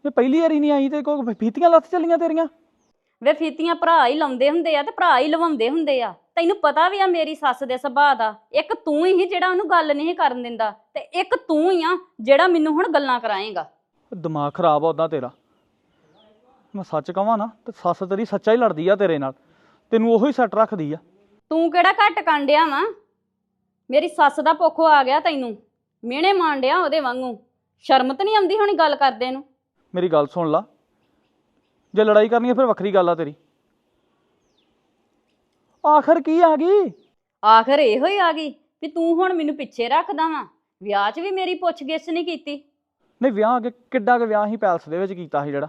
ਇਹ ਪਹਿਲੀ ਵਾਰੀ ਨਹੀਂ ਆਈ ਤੇ ਕੋਈ ਫੀਤੀਆਂ ਲੱਥ ਚੱਲੀਆਂ ਤੇਰੀਆਂ? ਵੇ ਫੀਤੀਆਂ ਭਰਾ ਹੀ ਲਾਉਂਦੇ ਹੁੰਦੇ ਆ ਤੇ ਭਰਾ ਹੀ ਲਵਾਉਂਦੇ ਹੁੰਦੇ ਆ। ਤੈਨੂੰ ਪਤਾ ਵੀ ਆ ਮੇਰੀ ਸੱਸ ਦੇ ਸੁਭਾਅ ਦਾ ਇੱਕ ਤੂੰ ਹੀ ਜਿਹੜਾ ਉਹਨੂੰ ਗੱਲ ਨਹੀਂ ਕਰਨ ਦਿੰਦਾ ਤੇ ਇੱਕ ਤੂੰ ਹੀ ਆ ਜਿਹੜਾ ਮੈਨੂੰ ਹੁਣ ਗੱਲਾਂ ਕਰਾਏਗਾ। ਦਿਮਾਗ ਖਰਾਬ ਆ ਉਦਾਂ ਤੇਰਾ। ਮੈਂ ਸੱਚ ਕਹਾਂ ਨਾ ਤੇ ਸੱਸ ਤੇਰੀ ਸੱਚਾ ਹੀ ਲੜਦੀ ਆ ਤੇਰੇ ਨਾਲ। ਤੈਨੂੰ ਉਹੀ ਸੱਟ ਰੱਖਦੀ ਆ। ਤੂੰ ਕਿਹੜਾ ਘੱਟ ਕਾਂਡਿਆ ਵਾ? ਮੇਰੀ ਸੱਸ ਦਾ ਪੁੱਖੋ ਆ ਗਿਆ ਤੈਨੂੰ। ਮਿਹਣੇ ਮਾਂਡਿਆ ਉਹਦੇ ਵਾਂਗੂ। ਸ਼ਰਮ ਤਾਂ ਨਹੀਂ ਆਉਂਦੀ ਹੋਣੀ ਗੱਲ ਕਰਦੇ ਨੂੰ? ਮੇਰੀ ਗੱਲ ਸੁਣ ਲਾ। ਜੇ ਲੜਾਈ ਕਰਨੀ ਹੈ ਫਿਰ ਵੱਖਰੀ ਗੱਲ ਆ ਤੇਰੀ। ਆਖਰ ਕੀ ਆ ਗਈ? ਆਖਰ ਇਹੋ ਹੀ ਆ ਗਈ ਵੀ ਤੂੰ ਹੁਣ ਮੈਨੂੰ ਪਿੱਛੇ ਰੱਖਦਾ ਵਾ। ਵਿਆਹ 'ਚ ਵੀ ਮੇਰੀ ਪੁੱਛ-ਗਿੱਛ ਨਹੀਂ ਕੀਤੀ। ਨਹੀਂ ਵਿਆਹ ਅੱਗੇ ਕਿੱਡਾ ਕੁ ਵਿਆਹ ਹੀ ਪੈਲਸ ਦੇ ਵਿੱਚ ਕੀਤਾ ਸੀ ਜਿਹੜਾ।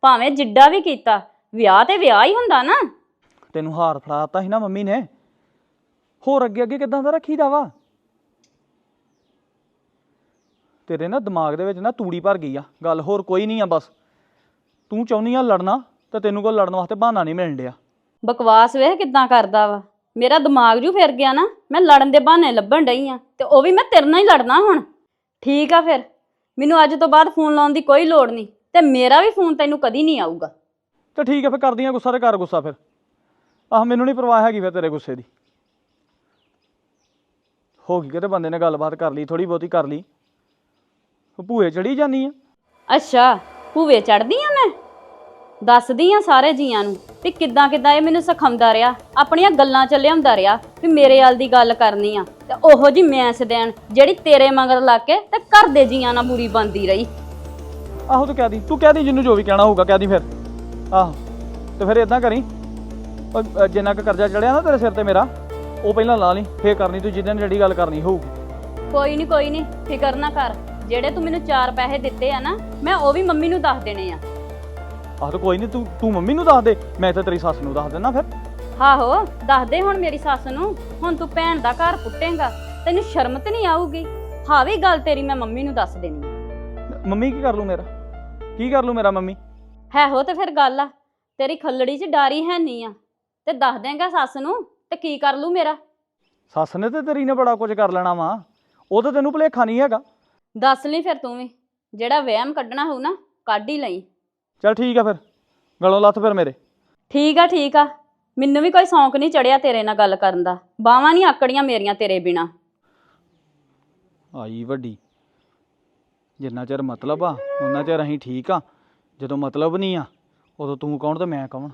ਭਾਵੇਂ ਜਿੱਡਾ ਵੀ ਕੀਤਾ ਵਿਆਹ ਤੇ ਵਿਆਹ ਹੀ ਹੁੰਦਾ ਨਾ। ਤੈਨੂੰ ਹਾਰ ਫੜਾਤਾ ਸੀ ਨਾ ਮੰਮੀ ਨੇ। ਹੋਰ ਅੱਗੇ ਅੱਗੇ ਕਿਦਾਂ ਦਾ ਰੱਖੀਦਾ ਵਾ? ਤੇਰੇ ਨਾ ਦਿਮਾਗ ਦੇ ਵਿੱਚ ਨਾ ਤੂੜੀ ਭਰ ਗਈ ਆ। ਗੱਲ ਹੋਰ ਕੋਈ ਨਹੀਂ ਆ ਬਸ। ਤੂੰ ਚਾਹੁੰਦੀ ਆ ਲੜਨਾ ਤੇ ਤੈਨੂੰ ਕੋਈ ਲੜਨ ਵਾਸਤੇ ਬਹਾਨਾ ਨਹੀਂ ਮਿਲਣ ਡਿਆ। ਬਕਵਾਸ ਵੇਖ ਕਿਦਾਂ ਕਰਦਾ ਵਾ। ਮੇਰਾ ਦਿਮਾਗ ਜੂ ਫਿਰ ਗਿਆ ਨਾ। ਮੈਂ ਲੜਨ ਦੇ ਬਹਾਨੇ ਲੱਭਣ ਡਈ ਆ ਤੇ ਉਹ ਵੀ ਮੈਂ ਤੇਰੇ ਨਾਲ ਹੀ ਲੜਨਾ ਹੁਣ। ਠੀਕ ਆ ਫਿਰ। ਮੈਨੂੰ ਅੱਜ ਤੋਂ ਬਾਅਦ ਫੋਨ ਲਾਉਣ ਦੀ ਕੋਈ ਲੋੜ ਨਹੀਂ ਤੇ ਮੇਰਾ ਵੀ ਫੋਨ ਤੈਨੂੰ ਕਦੀ ਨਹੀਂ ਆਊਗਾ। ਤੇ ਠੀਕ ਹੈ ਫਿਰ ਕਰਦੀਆਂ ਗੁੱਸਾ ਤੇ ਕਰ ਗੁੱਸਾ ਫਿਰ। ਆਹ ਮੈਨੂੰ ਨਹੀਂ ਪਰਵਾਹ ਹੈਗੀ ਫਿਰ ਤੇਰੇ ਗੁੱਸੇ ਦੀ। ਹੋ ਗਈ ਕਿਤੇ ਬੰਦੇ ਨੇ ਗੱਲਬਾਤ ਕਰ ਲਈ ਥੋੜੀ ਬਹੁਤੀ ਕਰ ਲਈ। ਭੂਏ ਚੜੀ ਜਾਨੀ ਆ? ਅੱਛਾ ਭੂਵੇ ਚੜਦੀ ਆ ਮੈਂ? ਦੱਸਦੀ ਆ ਸਾਰੇ ਜੀਆਂ ਨੂੰ ਵੀ ਕਿੱਦਾਂ ਕਿੱਦਾਂ ਇਹ ਮੈਨੂੰ ਸਿਖਾਉਂਦਾ ਰਿਹਾ ਆਪਣੀਆਂ ਗੱਲਾਂ ਚ ਲਿਆਉਂਦਾ ਰਿਹਾ ਵੀ ਮੇਰੇ ਵਾਲ ਦੀ ਗੱਲ ਕਰਨੀ ਆ। ਤੇ ਉਹੋ ਜੀ ਮੈਂਸ ਦੇਣ ਜਿਹੜੀ ਤੇਰੇ ਮਗਰ ਲੱਗ ਕੇ ਤੇ ਘਰ ਦੇ ਜੀਆਂ ਨਾਲ ਬੁਰੀ ਬੰਦੀ ਰਹੀ। ਆਹੋ ਤੂੰ ਕਹਿ ਦੀ ਤੂੰ ਕਹਿ ਦੀ ਜਿੰਨੂੰ ਜੋ ਵੀ ਕਹਿਣਾ ਹੋਊਗਾ ਕਹਿ ਦੀ ਫਿਰ। ਆਹੋ ਤੇ ਫਿਰ ਇਦਾਂ ਕਰੀ ਉਹ, ਜਿੰਨਾ ਕੁ ਕਰਜ਼ਾ ਚੜਿਆ ਨਾ ਤੇਰੇ ਸਿਰ ਤੇ ਮੇਰਾ ਉਹ ਪਹਿਲਾਂ ਲਾ ਲਈ ਫੇਰ ਕਰਨੀ ਤੂੰ ਜਿੱਦਣ ਜਿਹੜੀ ਗੱਲ ਕਰਨੀ ਹੋਊਗੀ। ਕੋਈ ਨਹੀਂ ਕੋਈ ਨਹੀਂ ਫਿਕਰ ਨਾ ਕਰ। ਜਿਹੜੇ ਤੂੰ ਮੈਨੂੰ ਚਾਰ ਪੈਸੇ ਦਿੱਤੇ ਆ ਨਾ ਮੈਂ ਉਹ ਵੀ ਮੰਮੀ ਨੂੰ ਦੱਸ ਦੇਣੇ ਆ। ਆਹ ਤਾਂ ਕੋਈ ਨਹੀਂ ਤੂੰ ਤੂੰ ਮੰਮੀ ਨੂੰ ਦੱਸ ਦੇ ਮੈਂ ਤਾਂ ਤੇਰੀ ਸੱਸ ਨੂੰ ਦੱਸ ਦਿੰਦਾ ਫਿਰ। ਆਹੋ ਦੱਸ ਦੇ ਹੁਣ ਮੇਰੀ ਸੱਸ ਨੂੰ ਹੁਣ ਤੂੰ ਭੈਣ ਦਾ ਘਰ ਪੁੱਟੇਂਗਾ ਤੈਨੂੰ ਸ਼ਰਮ ਤੇ ਨਹੀਂ ਆਊਗੀ? ਹਾਂ ਵੀ ਗੱਲ ਤੇਰੀ ਮੈਂ ਮੰਮੀ ਨੂੰ ਦੱਸ ਦੇਣੀ ਆ। ਮੰਮੀ ਕੀ ਕਰ ਲੂ ਮੇਰਾ? ਕੀ ਕਰ ਲੂ ਮੇਰਾ ਮੰਮੀ? ਹੈ ਹੋ ਤੇ ਫਿਰ ਗੱਲ ਆ ਤੇਰੀ ਖੱਲੜੀ 'ਚ ਡਾਰੀ ਹੈ ਨਹੀਂ ਆ। ਤੇ ਦੱਸ ਦੇਂਗਾ ਸੱਸ ਨੂੰ ਤੇ ਕੀ ਕਰ ਲੂ ਮੇਰਾ? ਸੱਸ ਨੇ ਤੇ ਤੇਰੀ ਨੇ ਬੜਾ ਕੁਝ ਕਰ ਲੈਣਾ ਵਾ। ਉਹ ਤਾਂ ਤੈਨੂੰ ਭੁਲੇਖਾ ਨਹੀਂ ਹੈਗਾ। ਦੱਸ ਲਈ ਫਿਰ ਤੂੰ ਵੀ। ਜਿਹੜਾ ਵਹਿਮ ਕੱਢਣਾ ਹੋਊ ਨਾ ਕੱਢ ਹੀ ਲਈ। ਚੱਲ ਠੀਕ ਆ ਫਿਰ। ਗਲੋਂ ਲੱਥ ਫਿਰ ਮੇਰੇ। ਠੀਕ ਆ ਠੀਕ ਆ। ਮੈਨੂੰ ਵੀ ਕੋਈ ਸ਼ੌਂਕ ਨਹੀਂ ਚੜਿਆ ਤੇਰੇ ਨਾਲ ਗੱਲ ਕਰਨ ਦਾ। ਬਾਹਾਂ ਨਹੀਂ ਆਕੜੀਆਂ ਮੇਰੀਆਂ ਤੇਰੇ ਬਿਨਾ। ਆਈ ਵੱਡੀ। ਜਿੰਨਾ ਚਿਰ ਮਤਲਬ ਆ ਉਹਨਾਂ ਚਿਰ ਅਸੀਂ ਠੀਕ ਆ। ਜਦੋਂ ਮਤਲਬ ਨਹੀਂ ਆ ਉਦੋਂ ਤੂੰ ਕੌਣ ਤੇ ਮੈਂ ਕੌਣ?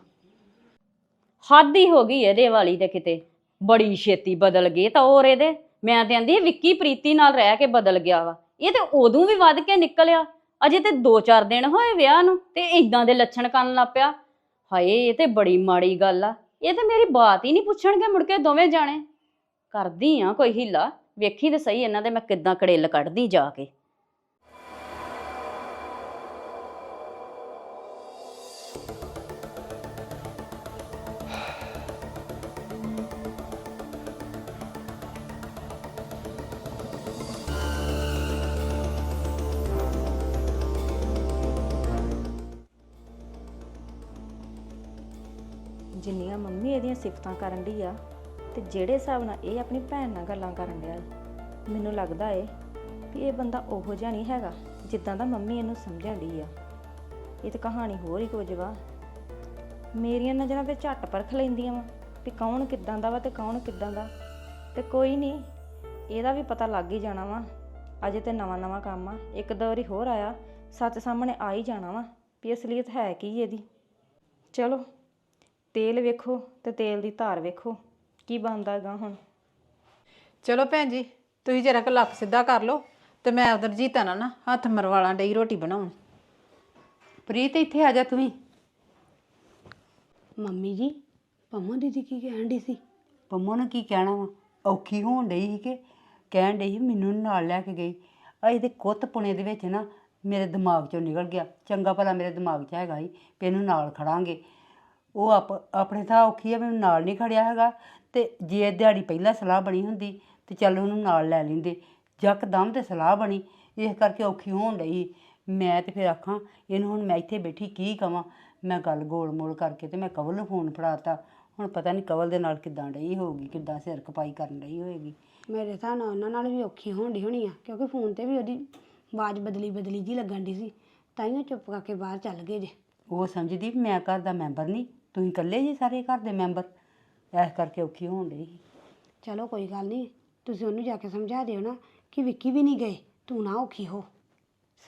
ਹੱਦ ਹੀ ਹੋ ਗਈ ਇਹਦੇ ਵਾਲੀ ਤੇ ਕਿਤੇ। ਬੜੀ ਛੇਤੀ ਬਦਲ ਗਏ ਤਾਂ ਹੋਰ ਇਹਦੇ। ਮੈਂ ਤੇ ਆਂਦੀ ਵਿੱਕੀ ਪ੍ਰੀਤੀ ਨਾਲ ਰਹਿ ਕੇ ਬਦਲ ਗਿਆ ਵਾ। ਇਹ ਤੇ ਉਦੋਂ ਵੀ ਵੱਧ ਕੇ ਨਿਕਲਿਆ। ਅਜੇ ਤੇ 2-4 ਦਿਨ ਹੋਏ ਵਿਆਹ ਨੂੰ ਤੇ ਇਦਾਂ ਦੇ ਲੱਛਣ ਕਰਨ ਲੱਗ ਪਿਆ। ਹਾਏ, ਇਹ ਤੇ ਬੜੀ ਮਾੜੀ ਗੱਲ ਆ। ਇਹ ਤੇ ਮੇਰੀ ਬਾਤ ਹੀ ਨਹੀਂ ਪੁੱਛਣਗੇ ਮੁੜ ਕੇ ਦੋਵੇਂ ਜਾਣੇ। ਕਰਦੀ ਆ ਕੋਈ ਹੀਲਾ। ਵੇਖੀ ਤੇ ਸਹੀ ਇਹਨਾਂ ਦੇ ਮੈਂ ਕਿੱਦਾਂ ਕੜੇਲ ਕੱਢਦੀ ਜਾ ਕੇ। ਜਿੰਨੀਆਂ ਮੰਮੀ ਇਹਦੀਆਂ ਸਿਫਤਾਂ ਕਰਨ ਡਈ ਆ ਤੇ ਜਿਹੜੇ ਹਿਸਾਬ ਨਾਲ ਇਹ ਆਪਣੀ ਭੈਣ ਨਾਲ ਗੱਲਾਂ ਕਰਨ ਡਿਆ ਮੈਨੂੰ ਲੱਗਦਾ ਏ ਵੀ ਇਹ ਬੰਦਾ ਉਹੋ ਜਿਹਾ ਨਹੀਂ ਹੈਗਾ ਜਿੱਦਾਂ ਦਾ ਮੰਮੀ ਇਹਨੂੰ ਸਮਝਣ ਡਈ ਆ। ਇਹ ਤਾਂ ਕਹਾਣੀ ਹੋਰ ਹੀ ਕੁਝ ਵਾ। ਮੇਰੀਆਂ ਨਜ਼ਰਾਂ ਤੇ ਝੱਟ ਪਰਖ ਲੈਂਦੀਆਂ ਵਾ ਵੀ ਕੌਣ ਕਿੱਦਾਂ ਦਾ ਵਾ ਤੇ ਕੌਣ ਕਿੱਦਾਂ ਦਾ। ਤੇ ਕੋਈ ਨਹੀਂ, ਇਹਦਾ ਵੀ ਪਤਾ ਲੱਗ ਹੀ ਜਾਣਾ ਵਾ। ਅਜੇ ਤੇ ਨਵਾਂ ਨਵਾਂ ਕੰਮ ਆ, ਇੱਕ ਦੋ ਵਾਰੀ ਹੋਰ ਆਇਆ, ਸੱਚ ਸਾਹਮਣੇ ਆ ਹੀ ਜਾਣਾ ਵਾ ਵੀ ਅਸਲੀਅਤ ਹੈ ਕੀ ਇਹਦੀ। ਚਲੋ। ਤੇਲ ਵੇਖੋ ਤੇ ਤੇਲ ਦੀ ਧਾਰ ਵੇਖੋ ਕੀ ਬਣਦਾ ਹੈਗਾ ਹੁਣ। ਚਲੋ ਭੈਣ ਜੀ ਤੁਸੀਂ ਜਰਾ ਕੁ ਲੱਕ ਸਿੱਧਾ ਕਰ ਲਓ ਤੇ ਮੈਂ ਉਧਰ ਜੀਤਾ ਨਾ ਨਾ ਹੱਥ ਮਰਵਾਲਾਂ ਡਈ ਰੋਟੀ ਬਣਾਉਣ। ਪ੍ਰੀਤ ਇੱਥੇ ਆ ਜਾ ਤੂੰ ਵੀ। ਮੰਮੀ ਜੀ ਪੰਮਾ ਦੀਦੀ ਕੀ ਕਹਿਣ ਡਈ ਸੀ? ਪੰਮਾ ਨੇ ਕੀ ਕਹਿਣਾ ਵਾ? ਔਖੀ ਹੋਣ ਡਈ ਸੀ ਕਿ ਕਹਿਣ ਡਈ ਸੀ ਮੈਨੂੰ ਨੀ ਨਾਲ ਲੈ ਕੇ ਗਈ। ਅਜੇ ਤੇ ਕੁੱਤ ਪੁਣੇ ਦੇ ਵਿੱਚ ਨਾ ਮੇਰੇ ਦਿਮਾਗ ਚੋਂ ਨਿਕਲ ਗਿਆ। ਚੰਗਾ ਭਲਾ ਮੇਰੇ ਦਿਮਾਗ 'ਚ ਹੈਗਾ ਹੀ ਵੀ ਇਹਨੂੰ ਨਾਲ ਖੜਾਂਗੇ। ਉਹ ਆਪ ਆਪਣੇ ਥਾਂ ਔਖੀ ਆ ਮੈਨੂੰ ਨਾਲ ਨਹੀਂ ਖੜਿਆ ਹੈਗਾ। ਤੇ ਜੇ ਦਿਹਾੜੀ ਪਹਿਲਾਂ ਸਲਾਹ ਬਣੀ ਹੁੰਦੀ ਤੇ ਚੱਲ ਉਹਨੂੰ ਨਾਲ ਲੈ ਲੈਂਦੇ। ਯਕਦਮ ਤੇ ਸਲਾਹ ਬਣੀ ਇਸ ਕਰਕੇ ਔਖੀ ਹੋਣ ਡਈ। ਮੈਂ ਤੇ ਫਿਰ ਆਖਾਂ ਇਹਨੂੰ ਹੁਣ ਮੈਂ ਇੱਥੇ ਬੈਠੀ ਕੀ ਕਵਾਂ? ਮੈਂ ਗੱਲ ਗੋਲ ਮੋਲ ਕਰਕੇ ਤੇ ਮੈਂ ਕਵਲ ਨੂੰ ਫੋਨ ਫੜਾਤਾ। ਹੁਣ ਪਤਾ ਨਹੀਂ ਕਵਲ ਦੇ ਨਾਲ ਕਿੱਦਾਂ ਡਈ ਹੋਊਗੀ ਕਿੱਦਾਂ ਸਿਰ ਖਪਾਈ ਕਰਨ ਡਈ ਹੋਏਗੀ। ਮੇਰੇ ਹਿਸਾਬ ਨਾਲ ਉਹਨਾਂ ਨਾਲ ਵੀ ਔਖੀ ਹੋਣ ਡਈ ਹੋਣੀ ਆ ਕਿਉਂਕਿ ਫੋਨ ਤੇ ਵੀ ਉਹਦੀ ਆਵਾਜ਼ ਬਦਲੀ ਬਦਲੀ ਜੀ ਲੱਗਣ ਦੀ ਸੀ। ਤਾਂ ਹੀ ਉਹ ਚੁੱਪ ਕਰਕੇ ਬਾਹਰ ਚੱਲ ਗਏ ਜੇ। ਉਹ ਸਮਝਦੀ ਵੀ ਮੈਂ ਘਰ ਦਾ ਮੈਂਬਰ ਨਹੀਂ ਤੁਸੀਂ ਇਕੱਲੇ ਜੀ ਸਾਰੇ ਘਰ ਦੇ ਮੈਂਬਰ ਇਸ ਕਰਕੇ ਔਖੀ ਹੋਣ ਡਈ ਸੀ। ਚਲੋ ਕੋਈ ਗੱਲ ਨਹੀਂ ਤੁਸੀਂ ਉਹਨੂੰ ਜਾ ਕੇ ਸਮਝਾ ਦਿਓ ਨਾ ਕਿ ਵਿੱਕੀ ਵੀ ਨਹੀਂ ਗਏ ਤੂੰ ਨਾ ਔਖੀ ਹੋ।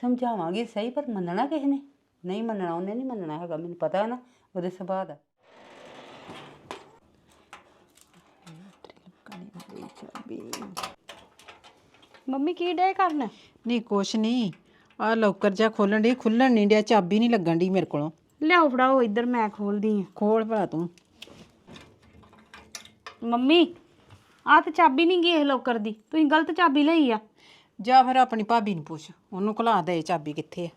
ਸਮਝਾਵਾਂਗੀ ਸਹੀ ਪਰ ਮੰਨਣਾ ਕਿਸੇ ਨੇ? ਨਹੀਂ ਮੰਨਣਾ ਉਹਨੇ ਨਹੀਂ ਮੰਨਣਾ ਹੈਗਾ ਮੈਨੂੰ ਪਤਾ ਹੈ ਨਾ ਉਹਦੇ ਸੁਭਾਅ ਦਾ। ਮੰਮੀ ਕੀ ਡੇ ਕਰਨ? ਨਹੀਂ ਕੁਛ ਨਹੀਂ। ਆ ਲੌਕਰ ਜਾ ਖੋਲਣ ਦੀ ਖੁੱਲਣ ਨਹੀਂ ਡਿਆ ਚਾਬੀ ਨਹੀਂ ਲੱਗਣ ਦੀ ਮੇਰੇ ਕੋਲੋਂ। ਲਿਆਓ ਫੜਾਓ ਇੱਧਰ ਮੈਂ ਖੋਲਦੀ ਆ ਖੋਲ ਭਲਾ ਤੂੰ। ਮੰਮੀ ਆ ਤੇ ਚਾਬੀ ਨਹੀਂ ਗਈ ਇਹ ਲੋਕਰ ਦੀ। ਤੁਸੀਂ ਗਲਤ ਚਾਬੀ ਲਈ ਆ। ਜਾ ਫਿਰ ਆਪਣੀ ਭਾਬੀ ਨੂੰ ਪੁੱਛ ਉਹਨੂੰ ਖੁਲਾ ਦੇ ਚਾਬੀ ਕਿੱਥੇ ਆ।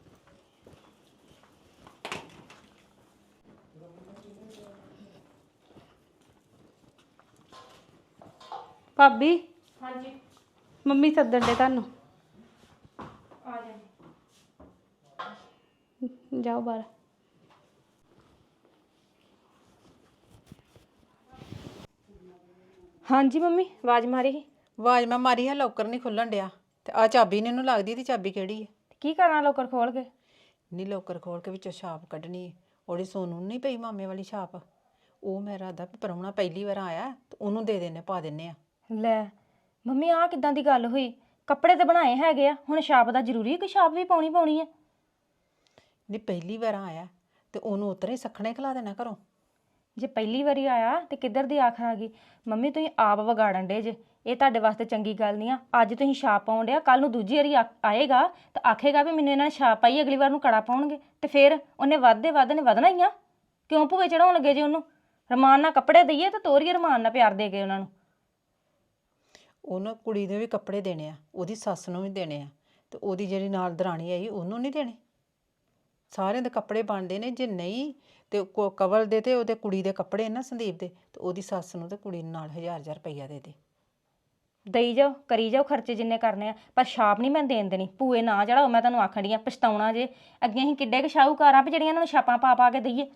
ਭਾਬੀ ਹਾਂਜੀ। ਮੰਮੀ ਸੱਦਣ ਦੇ ਤੁਹਾਨੂੰ। ਆ ਜਾਓ ਬਾਹਰ। ਹਾਂਜੀ ਮੰਮੀ ਆਵਾਜ਼ ਮਾਰੀ ਸੀ। ਆਵਾਜ਼ ਮੈਂ ਮਾਰੀ ਹੈ ਲੌਕਰ ਨਹੀਂ ਖੁੱਲਣ ਡਿਆ। ਤੇ ਆ ਚਾਬੀ ਨੀ ਇਹਨੂੰ ਲੱਗਦੀ ਦੀ ਚਾਬੀ ਕਿਹੜੀ ਹੈ ਕੀ ਕਰਨਾ ਲੋਕਰ ਖੋਲ ਕੇ? ਨਹੀਂ ਲੌਕਰ ਖੋਲ ਕੇ ਵਿੱਚੋਂ ਛਾਪ ਕੱਢਣੀ ਹੈ ਉਹਦੀ ਸੋਨੂੰ ਨਹੀਂ ਪਈ ਮਾਮੇ ਵਾਲੀ ਛਾਪ। ਉਹ ਮੇਰਾ ਦਾ ਪਰਉਣਾ ਪਹਿਲੀ ਵਾਰ ਆਇਆ ਤੇ ਉਹਨੂੰ ਦੇ ਦੇਣੇ ਪਾ ਦਿੰਨੇ ਆ। ਲੈ ਮੰਮੀ ਆਹ ਕਿਦਾਂ ਦੀ ਗੱਲ ਹੋਈ? ਕੱਪੜੇ ਤੇ ਬਣਾਏ ਹੈਗੇ ਆ ਹੁਣ ਛਾਪ ਦਾ ਜ਼ਰੂਰੀ ਹੈ ਕਿ ਛਾਪ ਵੀ ਪਾਉਣੀ ਪਾਉਣੀ ਹੈ ਨਹੀਂ ਪਹਿਲੀ ਵਾਰ ਆਇਆ ਤੇ ਉਹਨੂੰ ਉਤਰੇ ਸਖਣੇ ਖਿਲਾ ਦੇਣਾ ਘਰੋਂ। ਜੇ ਪਹਿਲੀ ਵਾਰੀ ਆਇਆ ਤੇ ਕਿੱਧਰ ਦੀ ਆਖਰ ਆ ਗਈ? ਮੰਮੀ, ਤੁਸੀਂ ਆਪ ਵਿਗਾੜਨ ਡੇ ਜੇ। ਇਹ ਤੁਹਾਡੇ ਵਾਸਤੇ ਚੰਗੀ ਗੱਲ ਨਹੀਂ ਆ। ਅੱਜ ਤੁਸੀਂ ਛਾਪ ਪਾਉਣ ਡਿਆ ਕੱਲ ਨੂੰ ਦੂਜੀ ਵਾਰੀ ਆ- ਆਏਗਾ ਤਾਂ ਆਖੇਗਾ ਵੀ ਮੈਨੂੰ ਇਹਨਾਂ ਨੇ ਛਾਪ ਪਾਈ, ਅਗਲੀ ਵਾਰ ਨੂੰ ਕੜਾ ਪਾਉਣਗੇ। ਤੇ ਫਿਰ ਉਹਨੇ ਵੱਧਦੇ ਵੱਧਦੇ ਨੇ ਵਧਣਾ ਹੀ ਆ। ਕਿਉਂ ਭੂਏ ਚੜਾਉਣ ਲੱਗੇ ਜੇ ਉਹਨੂੰ? ਰਮਾਨ ਨਾਲ ਕੱਪੜੇ ਦਈਏ ਤਾਂ ਤੋਰੀਏ ਰਮਾਨ ਨਾਲ ਪਿਆਰ ਦੇ ਕੇ ਉਹਨਾਂ ਨੂੰ। ਉਹਨੂੰ ਕੁੜੀ ਦੇ ਵੀ ਕੱਪੜੇ ਦੇਣੇ ਆ, ਉਹਦੀ ਸੱਸ ਨੂੰ ਵੀ ਦੇਣੇ ਆ, ਤੇ ਉਹਦੀ ਜਿਹੜੀ ਨਾਲ ਦਰਾਣੀ ਆਈ, ਉਹਨੂੰ ਨਹੀਂ ਦੇਣੇ? ਸਾਰਿਆਂ ਦੇ ਕੱਪੜੇ ਬਣਦੇ ਨੇ, ਜੇ ਨਹੀਂ ਤੇ ਕੋ- ਕਵਲ ਦੇ ਤੇ ਉਹਦੇ ਕੁੜੀ ਦੇ ਕੱਪੜੇ ਨਾ ਸੰਦੀਪ ਦੇ ਤੇ ਉਹਦੀ ਸੱਸ ਨੂੰ ਤੇ ਕੁੜੀ ਨੂੰ ਨਾਲ ਹਜ਼ਾਰ ਹਜ਼ਾਰ ਰੁਪਈਆ ਦੇ ਦੇ। ਦਈ ਜਾਓ ਕਰੀ ਜਾਓ ਖਰਚੇ ਜਿੰਨੇ ਕਰਨੇ ਆ ਪਰ ਛਾਪ ਨਹੀਂ ਮੈਂ ਦੇਣ ਦੇਣੀ ਭੂਏ ਨਾ ਚੜਾਓ ਮੈਂ ਤੁਹਾਨੂੰ ਆਖਣ ਡਈ ਆ ਪਛਤਾਉਣਾ ਜੇ ਅੱਗੇ ਅਸੀਂ ਕਿੱਡੇ ਕੁ ਸ਼ਾਹੂਕਾਰਾਂ ਵੀ ਜਿਹੜੀਆਂ ਇਹਨਾਂ ਨੂੰ ਛਾਪਾਂ ਪਾ ਪਾ ਕੇ ਦਈਏ।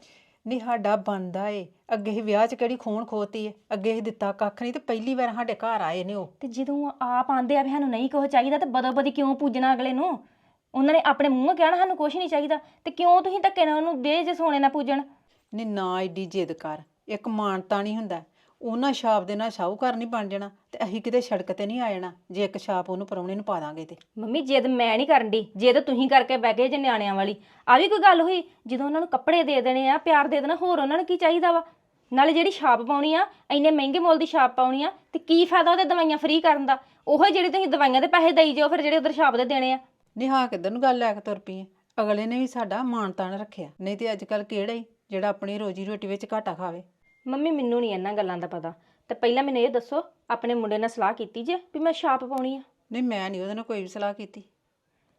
ਨਹੀਂ ਸਾਡਾ ਬਣਦਾ ਏ ਅੱਗੇ ਹੀ ਵਿਆਹ 'ਚ ਕਿਹੜੀ ਖੂਨ ਖੋਤੀ ਏ ਅੱਗੇ ਹੀ ਦਿੱਤਾ ਕੱਖ ਨਹੀਂ ਤੇ ਪਹਿਲੀ ਵਾਰ ਸਾਡੇ ਘਰ ਆਏ ਨੇ ਉਹ। ਤੇ ਜਦੋਂ ਆਪ ਆਂਦੇ ਆ ਵੀ ਸਾਨੂੰ ਨਹੀਂ ਕੁਛ ਚਾਹੀਦਾ ਤੇ ਬਦੋ ਬਦੀ ਕਿਉਂ ਪੂਜਣਾ ਅਗਲੇ ਨੂੰ? ਉਹਨਾਂ ਨੇ ਆਪਣੇ ਮੂੰਹੋਂ ਕਹਿਣਾ ਸਾਨੂੰ ਕੁਛ ਨਹੀਂ ਚਾਹੀਦਾ ਤੇ ਕਿਉਂ ਤੁਸੀਂ ਧੱਕੇ ਨਾਲ ਉਹਨੂੰ ਦੇ ਜੇ ਸੋਨੇ ਨਾਲ ਪੂਜਣ? ਨਹੀਂ ਨਾ ਏਡੀ ਜਿੱਦ ਕਰ ਇੱਕ ਮਾਨਤਾ ਨਹੀਂ ਹੁੰਦਾ। ਉਹਨਾਂ ਛਾਪ ਦੇ ਨਾਲ ਸ਼ਾਹੂਕਾਰ ਨਹੀਂ ਬਣ ਜਾਣਾ ਤੇ ਅਸੀਂ ਕਿਤੇ ਸੜਕ ਤੇ ਨਹੀਂ ਆ ਜਾਣਾ ਜੇ ਇੱਕ ਛਾਪ ਉਹਨੂੰ ਪਰੌਣੇ ਨੂੰ ਪਾ ਦਾਂਗੇ ਤੇ। ਮੰਮੀ ਜਿੱਦ ਮੈਂ ਨਹੀਂ ਕਰਨ ਦੀ ਜਿੱਦ ਤੁਸੀਂ ਕਰਕੇ ਬਹਿ ਗਏ ਜੇ ਨਿਆਣਿਆਂ ਵਾਲੀ। ਆ ਵੀ ਕੋਈ ਗੱਲ ਹੋਈ ਜਦੋਂ ਉਹਨਾਂ ਨੂੰ ਕੱਪੜੇ ਦੇ ਦੇਣੇ ਆ ਪਿਆਰ ਦੇ ਦੇਣਾ ਹੋਰ ਉਹਨਾਂ ਨੂੰ ਕੀ ਚਾਹੀਦਾ ਵਾ? ਨਾਲੇ ਜਿਹੜੀ ਛਾਪ ਪਾਉਣੀ ਆ ਇੰਨੇ ਮਹਿੰਗੇ ਮੁੱਲ ਦੀ ਛਾਪ ਪਾਉਣੀ ਆ ਤੇ ਕੀ ਫਾਇਦਾ ਉਹਦੇ ਦਵਾਈਆਂ ਫ੍ਰੀ ਕਰਨ ਦਾ? ਉਹੋ ਜਿਹੜੇ ਤੁਸੀਂ ਦਵਾਈਆਂ ਦੇ ਪੈਸੇ ਦੇਈ ਜਾਓ ਫਿਰ ਜਿਹੜੇ ਉਧਰ ਛਾਪ ਦੇ ਦੇਣੇ ਆ। ਨਹੀਂ ਕਿੱਧਰ ਨੂੰ ਗੱਲ ਲੈ ਕੇ ਤੁਰ ਪਈ ਅਗਲੇ ਨੇ ਵੀ ਸਾਡਾ ਮਾਣ ਤਾਣ ਰੱਖਿਆ। ਨਹੀਂ ਤੇ ਅੱਜ ਕੱਲ ਕਿਹੜਾ ਹੀ ਜਿਹੜਾ ਆਪਣੀ ਰੋਜੀ ਰੋਟੀ ਵਿੱਚ ਘਾਟਾ ਖਾਵੇ। ਮੰਮੀ ਮੈਨੂੰ ਨਹੀਂ ਇਹਨਾਂ ਗੱਲਾਂ ਦਾ ਪਤਾ। ਤੇ ਪਹਿਲਾਂ ਮੈਨੂੰ ਇਹ ਦੱਸੋ ਆਪਣੇ ਮੁੰਡੇ ਨਾਲ ਸਲਾਹ ਕੀਤੀ ਜੇ ਵੀ ਮੈਂ ਛਾਪ ਪਾਉਣੀ ਆ? ਨਹੀਂ ਮੈਂ ਨਹੀਂ ਉਹਦੇ ਨਾਲ ਕੋਈ ਵੀ ਸਲਾਹ ਕੀਤੀ।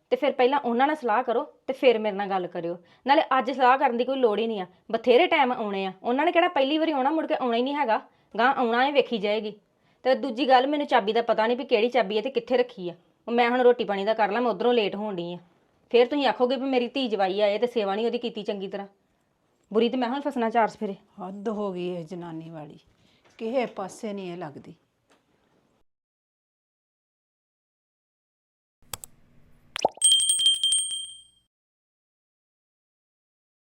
ਤੇ ਫਿਰ ਪਹਿਲਾਂ ਉਹਨਾਂ ਨਾਲ ਸਲਾਹ ਕਰੋ ਤੇ ਫਿਰ ਮੇਰੇ ਨਾਲ ਗੱਲ ਕਰਿਓ। ਨਾਲੇ ਅੱਜ ਸਲਾਹ ਕਰਨ ਦੀ ਕੋਈ ਲੋੜ ਹੀ ਨਹੀਂ ਆ। ਬਥੇਰੇ ਟਾਈਮ ਆਉਣੇ ਆ। ਉਹਨਾਂ ਨੇ ਕਿਹੜਾ ਪਹਿਲੀ ਵਾਰੀ ਆਉਣਾ ਮੁੜ ਕੇ ਆਉਣਾ ਹੀ ਨਹੀਂ ਹੈਗਾ। ਗਾਂ ਆਉਣਾ ਹੀ ਵੇਖੀ ਜਾਏਗੀ। ਤੇ ਦੂਜੀ ਗੱਲ ਮੈਨੂੰ ਚਾਬੀ ਦਾ ਪਤਾ ਨਹੀਂ ਵੀ ਕਿਹੜੀ ਚਾਬੀ ਹੈ ਤੇ ਕਿੱਥੇ ਰੱਖੀ ਆ। ਉਹ ਮੈਂ ਹੁਣ ਰੋਟੀ ਪਾਣੀ ਦਾ ਕਰ ਲਾਂ, ਮੈਂ ਉਧਰੋਂ ਲੇਟ ਹੋਣ ਡਈ ਆ। ਫਿਰ ਤੁਸੀਂ ਆਖੋਗੇ ਵੀ ਮੇਰੀ ਧੀ ਜਵਾਈ ਆਏ ਤੇ ਸੇਵਾ ਨਹੀਂ ਉਹਦੀ ਕੀਤੀ ਚੰਗੀ ਤਰ੍ਹਾਂ। ਬੁਰੀ ਤੇ ਮੈਂ ਹੁਣ ਫਸਣਾ ਚਾਰ ਸਫੇਰੇ ਹੱਦ ਹੋ ਗਈ ਇਹ ਜਨਾਨੀ ਵਾਲੀ। ਕਿਸੇ ਪਾਸੇ ਨਹੀਂ ਇਹ ਲੱਗਦੀ।